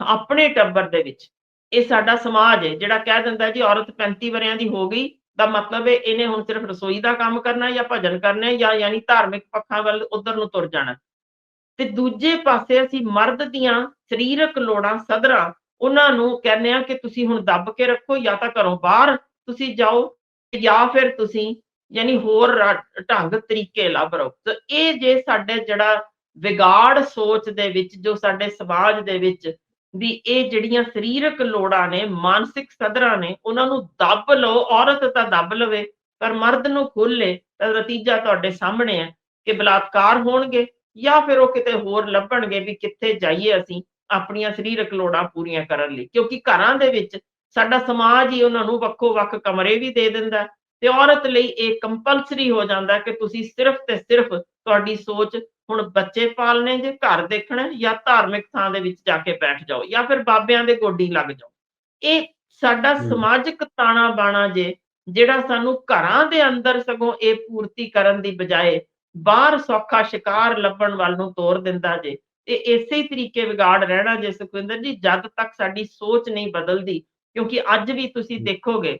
ਆਪਣੇ ਟੱਬਰ ਦੇ ਵਿੱਚ ਇਹ ਸਾਡਾ ਸਮਾਜ ਹੈ, ਜਿਹੜਾ ਕਹਿ ਦਿੰਦਾ ਜੀ ਔਰਤ 35 ਵਰਿਆਂ ਦੀ ਹੋ ਗਈ, ਦਾ ਮਤਲਬ ਹੈ ਇਹਨੇ ਹੁਣ ਸਿਰਫ ਰਸੋਈ ਦਾ ਕੰਮ ਕਰਨਾ ਜਾਂ ਭਜਨ ਕਰਨਾ ਜਾਂ ਯਾਨੀ ਧਾਰਮਿਕ ਪੱਖਾਂ ਵੱਲ ਉਧਰ ਨੂੰ ਤੁਰ ਜਾਣਾ ਤੇ ਦੂਜੇ ਪਾਸੇ ਅਸੀਂ ਮਰਦ ਦੀਆਂ ਸਰੀਰਕ ਲੋੜਾਂ ਸਦਰਾਂ, ਉਹਨਾਂ ਨੂੰ ਕਹਿੰਦੇ ਆ ਕਿ ਤੁਸੀਂ ਹੁਣ ਦੱਬ ਕੇ ਰੱਖੋ ਜਾਂ ਤਾਂ ਘਰੋਂ ਬਾਹਰ ਤੁਸੀਂ ਜਾਓ ਜਾਂ ਫਿਰ ਤੁਸੀਂ ਯਾਨੀ ਹੋਰ ਢੰਗ ਤਰੀਕੇ ਲੱਭ ਰਹੋ। ਤੇ ਇਹ ਜੇ ਸਾਡੇ ਜਿਹੜਾ ਵਿਗਾੜ ਸੋਚ ਦੇ ਵਿੱਚ, ਜੋ ਸਾਡੇ ਸਮਾਜ ਦੇ ਵਿੱਚ ਵੀ ਇਹ ਜਿਹੜੀਆਂ ਸਰੀਰਕ ਲੋੜਾਂ ਨੇ, ਮਾਨਸਿਕ ਸਦਰਾਂ ਨੇ, ਉਹਨਾਂ ਨੂੰ ਦੱਬ ਲਓ, ਔਰਤ ਤਾਂ ਦੱਬ ਲਵੇ, ਪਰ ਮਰਦ ਨੂੰ ਖੋਲੇ ਤਾਂ ਨਤੀਜਾ ਤੁਹਾਡੇ ਸਾਹਮਣੇ ਹੈ ਕਿ ਬਲਾਤਕਾਰ ਹੋਣਗੇ ਜਾਂ ਫਿਰ ਉਹ ਕਿਤੇ ਹੋਰ ਲੱਭਣਗੇ ਵੀ ਕਿੱਥੇ ਜਾਈਏ ਅਸੀਂ ਆਪਣੀਆਂ ਸਰੀਰਕ ਲੋੜਾਂ ਪੂਰੀਆਂ ਕਰਨ ਲਈ। ਕਿਉਂਕਿ ਘਰਾਂ ਦੇ ਵਿੱਚ ਸਾਡਾ ਸਮਾਜ ਹੀ ਉਹਨਾਂ ਨੂੰ ਵੱਖੋ ਵੱਖ ਕਮਰੇ ਵੀ ਦੇ ਦਿੰਦਾ ਤੇ ਔਰਤ ਲਈ ਇਹ ਕੰਪਲਸਰੀ ਹੋ ਜਾਂਦਾ ਕਿ ਤੁਸੀਂ ਸਿਰਫ ਤੇ ਸਿਰਫ ਤੁਹਾਡੀ ਸੋਚ ਹੁਣ ਬੱਚੇ ਪਾਲਣੇ ਜੇ ਘਰ ਦੇਖਣਾ ਜਾਂ ਧਾਰਮਿਕ ਥਾਂ ਦੇ ਵਿੱਚ ਜਾ ਕੇ ਬੈਠ ਜਾਓ ਜਾਂ ਫਿਰ ਬਾਬਿਆਂ ਦੇ ਗੋਡੀ ਲੱਗ ਜਾਓ ਇਹ ਸਾਡਾ। ਸਮਾਜਿਕ ਤਾਣਾ ਬਾਣਾ ਜੇ ਜਿਹੜਾ ਸਾਨੂੰ ਘਰਾਂ ਦੇ ਅੰਦਰ ਸਗੋਂ ਇਹ ਪੂਰਤੀ ਕਰਨ ਦੀ ਬਜਾਏ ਬਾਹਰ ਸੌਖਾ ਸ਼ਿਕਾਰ ਲੱਭਣ ਵੱਲ ਨੂੰ ਤੋਰ ਦਿੰਦਾ ਜੇ ਇਹ ਇਸੇ ਤਰੀਕੇ ਵਿਗਾੜ ਰਹਿਣਾ ਜੇ ਸੁਖਵਿੰਦਰ ਜੀ ਜਦ ਤੱਕ ਸਾਡੀ ਸੋਚ ਨਹੀਂ ਬਦਲਦੀ ਕਿਉਂਕਿ ਅੱਜ ਵੀ ਤੁਸੀਂ ਦੇਖੋਗੇ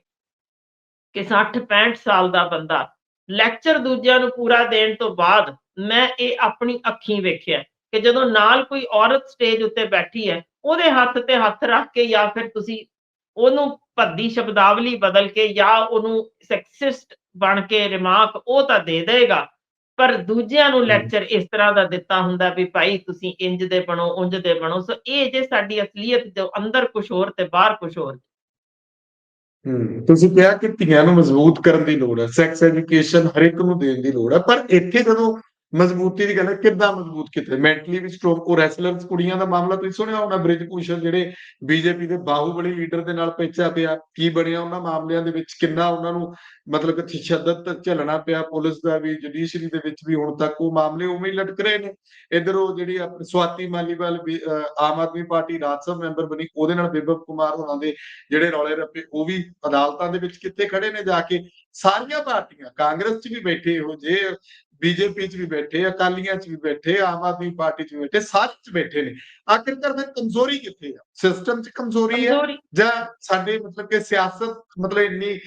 ਕਿ 60 65 ਸਾਲ ਦਾ ਬੰਦਾ ਲੈਕਚਰ ਦੂਜਿਆਂ ਨੂੰ ਪੂਰਾ ਦੇਣ ਤੋਂ ਬਾਅਦ ਮੈਂ ਇਹ ਆਪਣੀ ਅੱਖੀਂ ਵੇਖਿਆ ਕਿ ਜਦੋਂ ਨਾਲ ਕੋਈ ਔਰਤ ਸਟੇਜ ਉੱਤੇ ਬੈਠੀ ਹੈ ਉਹਦੇ ਹੱਥ ਤੇ ਹੱਥ ਰੱਖ ਕੇ ਜਾਂ ਫਿਰ ਤੁਸੀਂ ਉਹਨੂੰ ਭੱਦੀ ਸ਼ਬਦਾਵਲੀ ਬਦਲ ਕੇ ਜਾਂ ਉਹਨੂੰ ਸੈਕਸਿਸਟ ਬਣ ਕੇ ਰਿਮਾਰਕ ਉਹ ਤਾਂ ਦੇ ਦੇਗਾ। ਪਰ ਦੂਜਿਆਂ ਨੂੰ। ਲੈਕਚਰ ਇਸ ਤਰ੍ਹਾਂ ਦਾ ਦਿੱਤਾ ਹੁੰਦਾ ਵੀ ਭਾਈ ਤੁਸੀਂ ਇੰਜ ਦੇ ਬਣੋ ਉਂਝ ਦੇ ਬਣੋ। ਸੋ ਇਹ ਜੇ ਸਾਡੀ ਅਸਲੀਅਤ ਦੇ ਅੰਦਰ ਕੁਝ ਹੋਰ ਤੇ ਬਾਹਰ ਕੁਝ ਹੋਰ। ਤੁਸੀਂ ਕਿਹਾ ਕਿ ਧੀਆਂ ਨੂੰ ਮਜ਼ਬੂਤ ਕਰਨ ਦੀ ਲੋੜ ਹੈ ਸੈਕਸ ਐਜੂਕੇਸ਼ਨ ਹਰ ਇੱਕ ਨੂੰ ਦੇਣ ਦੀ ਲੋੜ ਹੈ, ਪਰ ਇੱਥੇ ਜਦੋਂ ਮਜ਼ਬੂਤੀ ਦੀ ਗੱਲ ਹੈ, ਕਿੱਦਾਂ ਮਜ਼ਬੂਤ ਕਿਤੇ ਮੈਂਟਲੀ ਵੀ ਸਟਰੋਂਗ ਉਹ ਰੈਸਲਰਸ ਕੁੜੀਆਂ ਦਾ ਮਾਮਲਾ ਤੁਸੀਂ ਸੁਣਿਆ ਹੋਣਾ ਬ੍ਰਿਜ ਭੂਸ਼ਣ ਜਿਹੜੇ ਬੀਜੇਪੀ ਦੇ ਬਾਹੂਬਲੀ ਲੀਡਰ ਦੇ ਨਾਲ ਪੇਚਾ ਪਿਆ, ਕੀ ਬਣਿਆ ਉਹਨਾਂ ਮਾਮਲਿਆਂ ਦੇ ਵਿੱਚ, ਕਿੰਨਾ ਉਹਨਾਂ ਨੂੰ ਮਤਲਬ ਕਿ ਤਸ਼ੱਦਦ ਝੱਲਣਾ ਪਿਆ, ਪੁਲਿਸ ਦਾ ਵੀ ਜੁਡੀਸ਼ਰੀ ਦੇ ਵਿੱਚ ਵੀ ਹੁਣ ਤੱਕ ਉਹ ਮਾਮਲੇ ਉਵੇਂ ਹੀ ਲਟਕ ਰਹੇ ਨੇ। ਇਧਰ ਉਹ ਜਿਹੜੀ ਆਪਣੀ ਸਵਾਤੀ ਮਾਲੀਵਾਲ ਆਮ ਆਦਮੀ ਪਾਰਟੀ ਰਾਜ ਸਭਾ ਮੈਂਬਰ ਬਣੀ, ਉਹਦੇ ਨਾਲ ਬਿਪਬ ਕੁਮਾਰ ਹੋਣਾ ਦੇ ਜਿਹੜੇ ਰੌਲੇ ਰੱਪੇ, ਉਹ ਵੀ ਅਦਾਲਤਾਂ ਦੇ ਵਿੱਚ ਕਿੱਥੇ ਖੜੇ ਨੇ ਜਾ ਕੇ? ਸਾਰੀਆਂ ਪਾਰਟੀਆਂ, ਕਾਂਗਰਸ 'ਚ ਵੀ ਬੈਠੇ ਇਹੋ ਜੇ ਬੀਜੇਪੀ 'ਚ ਵੀ ਬੈਠੇ ਅਕਾਲੀਆਂ 'ਚ ਵੀ ਬੈਠੇ ਆਮ ਆਦਮੀ ਪਾਰਟੀ 'ਚ ਵੀ ਬੈਠੇ ਸਾਰੇ 'ਚ ਬੈਠੇ ਨੇ। ਆਖਿਰਕਾਰ ਫਿਰ ਕਮਜ਼ੋਰੀ ਕਿੱਥੇ ਆ? ਸਿਸਟਮ 'ਚ ਕਮਜ਼ੋਰੀ ਹੈ ਜਾਂ ਸਾਡੇ ਮਤਲਬ ਕਿ ਸਿਆਸਤ ਮਤਲਬ ਇੰਨੀ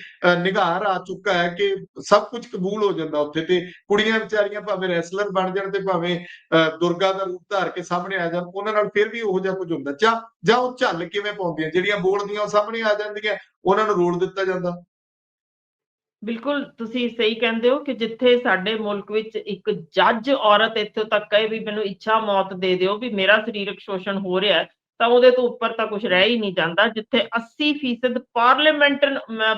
ਨਿਗਾਰ ਆ ਚੁੱਕਾ ਹੈ ਕਿ ਸਭ ਕੁਝ ਕਬੂਲ ਹੋ ਜਾਂਦਾ ਉੱਥੇ ਤੇ ਕੁੜੀਆਂ ਵਿਚਾਰੀਆਂ ਭਾਵੇਂ ਰੈਸਲਰ ਬਣ ਜਾਣ ਤੇ ਭਾਵੇਂ ਦੁਰਗਾ ਦਾ ਰੂਪ ਧਾਰ ਕੇ ਸਾਹਮਣੇ ਆ ਜਾਣ ਉਹਨਾਂ ਨਾਲ ਫਿਰ ਵੀ ਉਹੋ ਜਿਹਾ ਕੁਝ ਹੁੰਦਾ। ਜਾਂ ਜਾਂ ਉਹ ਝੱਲ ਕਿਵੇਂ ਪਾਉਂਦੀਆਂ? ਜਿਹੜੀਆਂ ਬੋਲਦੀਆਂ ਉਹ ਸਾਹਮਣੇ ਆ ਜਾਂਦੀਆਂ ਉਹਨਾਂ ਨੂੰ ਰੋਲ ਦਿੱਤਾ ਜਾਂਦਾ। ਬਿਲਕੁਲ, ਤੁਸੀਂ ਸਹੀ ਕਹਿੰਦੇ ਹੋ ਕਿ ਜਿੱਥੇ ਸਾਡੇ ਮੁਲਕ ਵਿੱਚ ਇੱਕ ਜੱਜ ਔਰਤ ਇੱਥੋਂ ਤੱਕ ਕਹੇ ਵੀ ਮੈਨੂੰ ਇੱਛਾ ਮੌਤ ਦੇ ਦਿਓ ਵੀ ਮੇਰਾ ਸਰੀਰਕ ਸ਼ੋਸ਼ਣ ਹੋ ਰਿਹਾ ਤਾਂ ਉਹਦੇ ਤੋਂ ਉੱਪਰ ਤਾਂ ਕੁਝ ਰਹਿ ਹੀ ਨਹੀਂ ਜਾਂਦਾ। ਜਿੱਥੇ 80% ਪਾਰਲੀਮੈਂਟ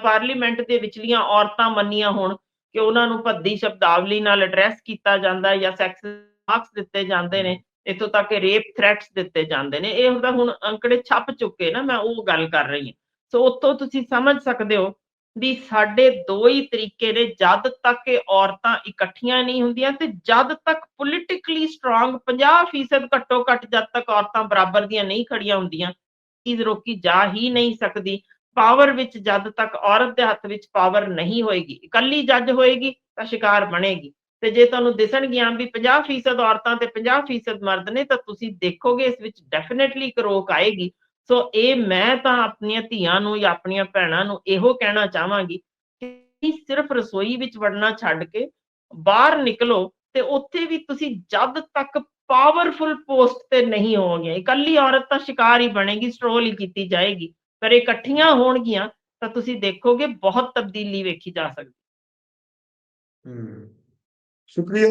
ਪਾਰਲੀਮੈਂਟ ਦੇ ਵਿਚਲੀਆਂ ਔਰਤਾਂ ਮੰਨੀਆਂ ਹੋਣ ਕਿ ਉਹਨਾਂ ਨੂੰ ਭੱਦੀ ਸ਼ਬਦਾਵਲੀ ਨਾਲ ਐਡਰੈਸ ਕੀਤਾ ਜਾਂਦਾ ਜਾਂ ਸੈਕਸ ਮਾਰਕਸ ਦਿੱਤੇ ਜਾਂਦੇ ਨੇ, ਇੱਥੋਂ ਤੱਕ ਕਿ ਰੇਪ ਥ੍ਰੈਟਸ ਦਿੱਤੇ ਜਾਂਦੇ ਨੇ। ਇਹ ਹੁੰਦਾ ਹੁਣ ਅੰਕੜੇ ਛਪ ਚੁੱਕੇ ਨਾ, ਮੈਂ ਉਹ ਗੱਲ ਕਰ ਰਹੀ ਹਾਂ। ਸੋ ਉੱਥੋਂ ਤੁਸੀਂ ਸਮਝ ਸਕਦੇ ਹੋ ਵੀ ਸਾਡੇ ਦੋ ਹੀ ਤਰੀਕੇ ਨੇ, ਜਦ ਤੱਕ ਇਹ ਔਰਤਾਂ ਇਕੱਠੀਆਂ ਨਹੀਂ ਹੁੰਦੀਆਂ ਤੇ ਜਦ ਤੱਕ ਪੋਲਿਟਿਕਲੀ ਸਟਰੋਂਗ 50% ਘੱਟੋ ਘੱਟ ਜਦ ਤੱਕ ਔਰਤਾਂ ਬਰਾਬਰ ਦੀਆਂ ਨਹੀਂ ਖੜੀਆਂ ਹੁੰਦੀਆਂ ਚੀਜ਼ ਰੋਕੀ ਜਾ ਹੀ ਨਹੀਂ ਸਕਦੀ। ਪਾਵਰ ਵਿੱਚ ਜਦ ਤੱਕ ਔਰਤ ਦੇ ਹੱਥ ਵਿੱਚ ਪਾਵਰ ਨਹੀਂ ਹੋਏਗੀ, ਇਕੱਲੀ ਜੱਜ ਹੋਏਗੀ ਤਾਂ ਸ਼ਿਕਾਰ ਬਣੇਗੀ। ਤੇ ਜੇ ਤੁਹਾਨੂੰ ਦਿਸਣਗੀਆਂ ਵੀ 50% ਔਰਤਾਂ ਤੇ 50% ਮਰਦ ਨੇ, ਤਾਂ ਤੁਸੀਂ ਦੇਖੋਗੇ ਇਸ ਵਿੱਚ ਡੈਫੀਨਿਟਲੀ ਇੱਕ ਰੋਕ ਆਏਗੀ। ਸੋ ਇਹ ਮੈਂ ਤਾਂ ਆਪਣੀਆਂ ਧੀਆਂ ਨੂੰ ਜਾਂ ਆਪਣੀਆਂ ਭੈਣਾਂ ਨੂੰ ਇਹੋ ਕਹਿਣਾ ਚਾਹਾਂਗੀ ਕਿ ਸਿਰਫ ਰਸੋਈ ਵਿੱਚ ਵੜਨਾ ਛੱਡ ਕੇ ਬਾਹਰ ਨਿਕਲੋ ਤੇ ਉੱਥੇ ਵੀ ਤੁਸੀਂ ਜਦ ਤੱਕ ਪਾਵਰਫੁਲ ਪੋਸਟ ਤੇ ਨਹੀਂ ਹੋਵੋਗੇ ਇਕੱਲੀ ਔਰਤ ਤਾਂ ਸ਼ਿਕਾਰ ਹੀ ਬਣੇਗੀ ਸਟਰੋਲ ਹੀ ਕੀਤੀ ਜਾਏਗੀ। ਪਰ ਇਕੱਠੀਆਂ ਹੋਣਗੀਆਂ ਤਾਂ ਤੁਸੀਂ ਦੇਖੋਗੇ ਬਹੁਤ ਤਬਦੀਲੀ ਵੇਖੀ ਜਾ ਸਕਦੀ। ਹਮ ਸ਼ੁਕਰੀਆ।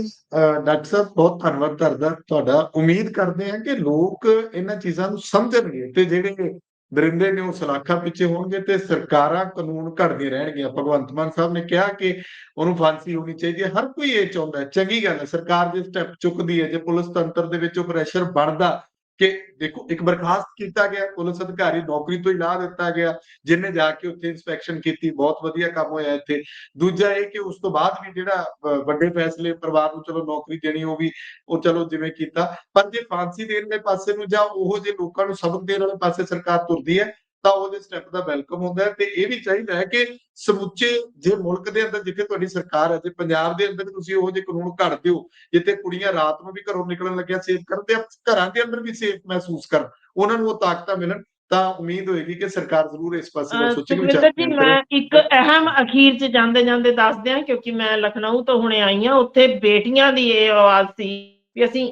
ਡਾਕਟਰ ਸਾਹਿਬ, ਬਹੁਤ ਧੰਨਵਾਦ ਕਰਦਾ ਤੁਹਾਡਾ। ਉਮੀਦ ਕਰਦੇ ਹਾਂ ਕਿ ਲੋਕ ਇਹਨਾਂ ਚੀਜ਼ਾਂ ਨੂੰ ਸਮਝਣਗੇ ਤੇ ਜਿਹੜੇ ਦਰਿੰਦੇ ਨੇ ਉਹ ਸਲਾਖਾਂ ਪਿੱਛੇ ਹੋਣਗੇ ਤੇ ਸਰਕਾਰਾਂ ਕਾਨੂੰਨ ਘੜਦੀਆਂ ਰਹਿਣਗੀਆਂ। ਭਗਵੰਤ ਮਾਨ ਸਾਹਿਬ ਨੇ ਕਿਹਾ ਕਿ ਉਹਨੂੰ ਫਾਂਸੀ ਹੋਣੀ ਚਾਹੀਦੀ ਹੈ। ਹਰ ਕੋਈ ਇਹ ਚਾਹੁੰਦਾ ਚੰਗੀ ਗੱਲ ਹੈ। ਸਰਕਾਰ ਜੇ ਸਟੈਪ ਚੁੱਕਦੀ ਹੈ, ਜੇ ਪੁਲਿਸ ਤੰਤਰ ਦੇ ਵਿੱਚ ਉਹ ਪ੍ਰੈਸ਼ਰ ਬਣਦਾ ਕਿ ਦੇਖੋ, ਇੱਕ ਬਰਖਾਸਤ ਕੀਤਾ ਗਿਆ, ਪੁਲਿਸ ਅਧਿਕਾਰੀ ਨੌਕਰੀ ਤੋਂ ਹੀ ਲਾ ਦਿੱਤਾ ਗਿਆ ਜਿਨੇ ਜਾ ਕੇ ਉੱਥੇ ਇਨਸਪੈਕਸ਼ਨ ਕੀਤੀ, ਬਹੁਤ ਵਧੀਆ ਕੰਮ ਹੋਇਆ ਇੱਥੇ। ਦੂਜਾ ਇਹ ਕਿ ਉਸ ਤੋਂ ਬਾਅਦ ਵੀ ਜਿਹੜਾ ਵੱਡੇ ਫੈਸਲੇ, ਪਰਿਵਾਰ ਨੂੰ ਚਲੋ ਨੌਕਰੀ ਦੇਣੀ ਉਹ ਵੀ ਉਹ ਚਲੋ ਜਿਵੇਂ ਕੀਤਾ। ਪਰ ਜੇ ਫਾਂਸੀ ਦੇਣ ਦੇ ਪਾਸੇ ਨੂੰ ਜਾਂ ਉਹੋ ਜੇ ਲੋਕਾਂ ਨੂੰ ਸਬਕ ਦੇਣ ਵਾਲੇ ਪਾਸੇ ਸਰਕਾਰ ਤੁਰਦੀ ਹੈ ਤਾਂ ਉਹਦੇ ਸਟੈਪ ਦਾ ਵੈਲਕਮ ਹੁੰਦਾ ਹੈ ਤੇ ਇਹ ਵੀ ਚਾਹੀਦਾ ਹੈ ਕਿ ਸਮੁੱਚੇ ਜੇ ਮੁਲਕ ਦੇ ਅੰਦਰ ਜਿੱਥੇ ਤੁਹਾਡੀ ਸਰਕਾਰ ਹੈ ਤੇ ਪੰਜਾਬ ਦੇ ਅੰਦਰ ਤੁਸੀਂ ਉਹੋ ਜਿਹੇ ਕਾਨੂੰਨ ਘੜ ਦਿਓ ਜਿੱਥੇ ਕੁੜੀਆਂ ਰਾਤ ਨੂੰ ਵੀ ਘਰੋਂ ਨਿਕਲਣ ਲੱਗਿਆ ਸੇਫ ਕਰਨ ਤੇ ਘਰਾਂ ਦੇ ਅੰਦਰ ਵੀ ਸੇਫ ਮਹਿਸੂਸ ਕਰਨ ਉਹਨਾਂ ਨੂੰ ਉਹ ਤਾਕਤਾਂ ਮਿਲਣ ਤਾਂ ਉਮੀਦ ਹੋਏਗੀ ਕਿ ਸਰਕਾਰ ਜ਼ਰੂਰ ਇਸ ਪਾਸੇ ਵੱਲ ਸੋਚੇਗੀ ਜੀ ਮੈਂ ਇੱਕ ਅਹਿਮ ਅਖੀਰ 'ਚ ਜਾਂਦੇ ਜਾਂਦੇ ਦੱਸ ਦਿਆਂ ਕਿਉਂਕਿ ਮੈਂ ਲਖਨਊ ਤੋਂ ਹੁਣੇ ਆਈ ਹਾਂ ਉੱਥੇ ਬੇਟੀਆਂ ਦੀ ਇਹ ਆਵਾਜ਼ ਸੀ ਵੀ ਅਸੀਂ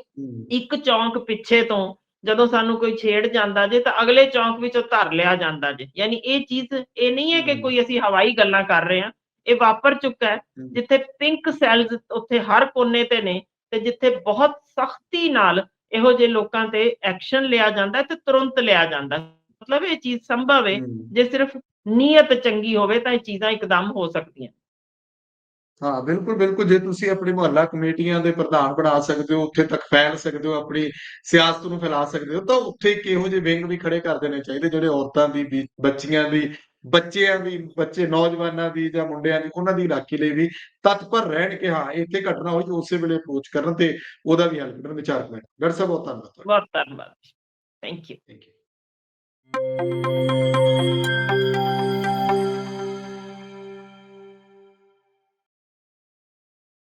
ਇੱਕ ਚੌਂਕ ਪਿੱਛੇ ਤੋਂ ਜਦੋਂ ਸਾਨੂੰ ਕੋਈ ਛੇੜ ਜਾਂਦਾ ਜੇ ਤਾਂ ਅਗਲੇ ਚੌਂਕ ਵਿੱਚੋਂ ਧਰ ਲਿਆ ਜਾਂਦਾ ਜੇ ਯਾਨੀ ਇਹ ਚੀਜ਼ ਇਹ ਨਹੀਂ ਹੈ ਕਿ। ਕੋਈ ਅਸੀਂ ਹਵਾਈ ਗੱਲਾਂ ਕਰ ਰਹੇ ਹਾਂ ਇਹ ਵਾਪਰ ਚੁੱਕਾ ਹੈ। ਜਿੱਥੇ ਪਿੰਕ ਸੈਲਸ ਉੱਥੇ ਹਰ ਕੋਨੇ ਤੇ ਨੇ ਤੇ ਜਿੱਥੇ ਬਹੁਤ ਸਖਤੀ ਨਾਲ ਇਹੋ ਜਿਹੇ ਲੋਕਾਂ ਤੇ ਐਕਸ਼ਨ ਲਿਆ ਜਾਂਦਾ ਤੇ ਤੁਰੰਤ ਲਿਆ ਜਾਂਦਾ। ਮਤਲਬ ਇਹ ਚੀਜ਼ ਸੰਭਵ ਹੈ। ਜੇ ਸਿਰਫ ਨੀਅਤ ਚੰਗੀ ਹੋਵੇ ਤਾਂ ਇਹ ਚੀਜ਼ਾਂ ਇੱਕਦਮ ਹੋ ਸਕਦੀਆਂ ਹਾਂ ਬਿਲਕੁਲ ਬਿਲਕੁਲ। ਜੇ ਤੁਸੀਂ ਆਪਣੀ ਮੁਹੱਲਾ ਕਮੇਟੀਆਂ ਦੇ ਪ੍ਰਧਾਨ ਬਣਾ ਸਕਦੇ ਹੋ ਉੱਥੇ ਤੱਕ ਫੈਲ ਸਕਦੇ ਹੋ ਆਪਣੀ ਸਿਆਸਤ ਨੂੰ ਫੈਲਾ ਸਕਦੇ ਹੋ ਤਾਂ ਉੱਥੇ ਇੱਕ ਇਹੋ ਜਿਹੇ ਵਿੰਗ ਵੀ ਖੜੇ ਕਰ ਦੇਣੇ ਚਾਹੀਦੇ? ਜਿਹੜੇ ਔਰਤਾਂ ਦੀ ਵੀ ਬੱਚੀਆਂ ਦੀ ਬੱਚਿਆਂ ਦੀ ਬੱਚੇ ਨੌਜਵਾਨਾਂ ਦੀ ਜਾਂ ਮੁੰਡਿਆਂ ਦੀ ਉਹਨਾਂ ਦੀ ਰਾਖੀ ਲਈ ਵੀ ਤਤਪਰ ਰਹਿਣ ਕਿ ਹਾਂ ਇੱਥੇ ਘਟਨਾ ਹੋਈ ਉਸੇ ਵੇਲੇ ਅਪਰੋਚ ਕਰਨ ਤੇ ਉਹਦਾ ਵੀ ਹੱਲ ਕੱਢਣ ਵਿਚਾਰ ਕਰਨ। ਡਾਕਟਰ ਸਾਹਿਬ ਬਹੁਤ ਧੰਨਵਾਦ ਬਹੁਤ ਧੰਨਵਾਦ। Thank you.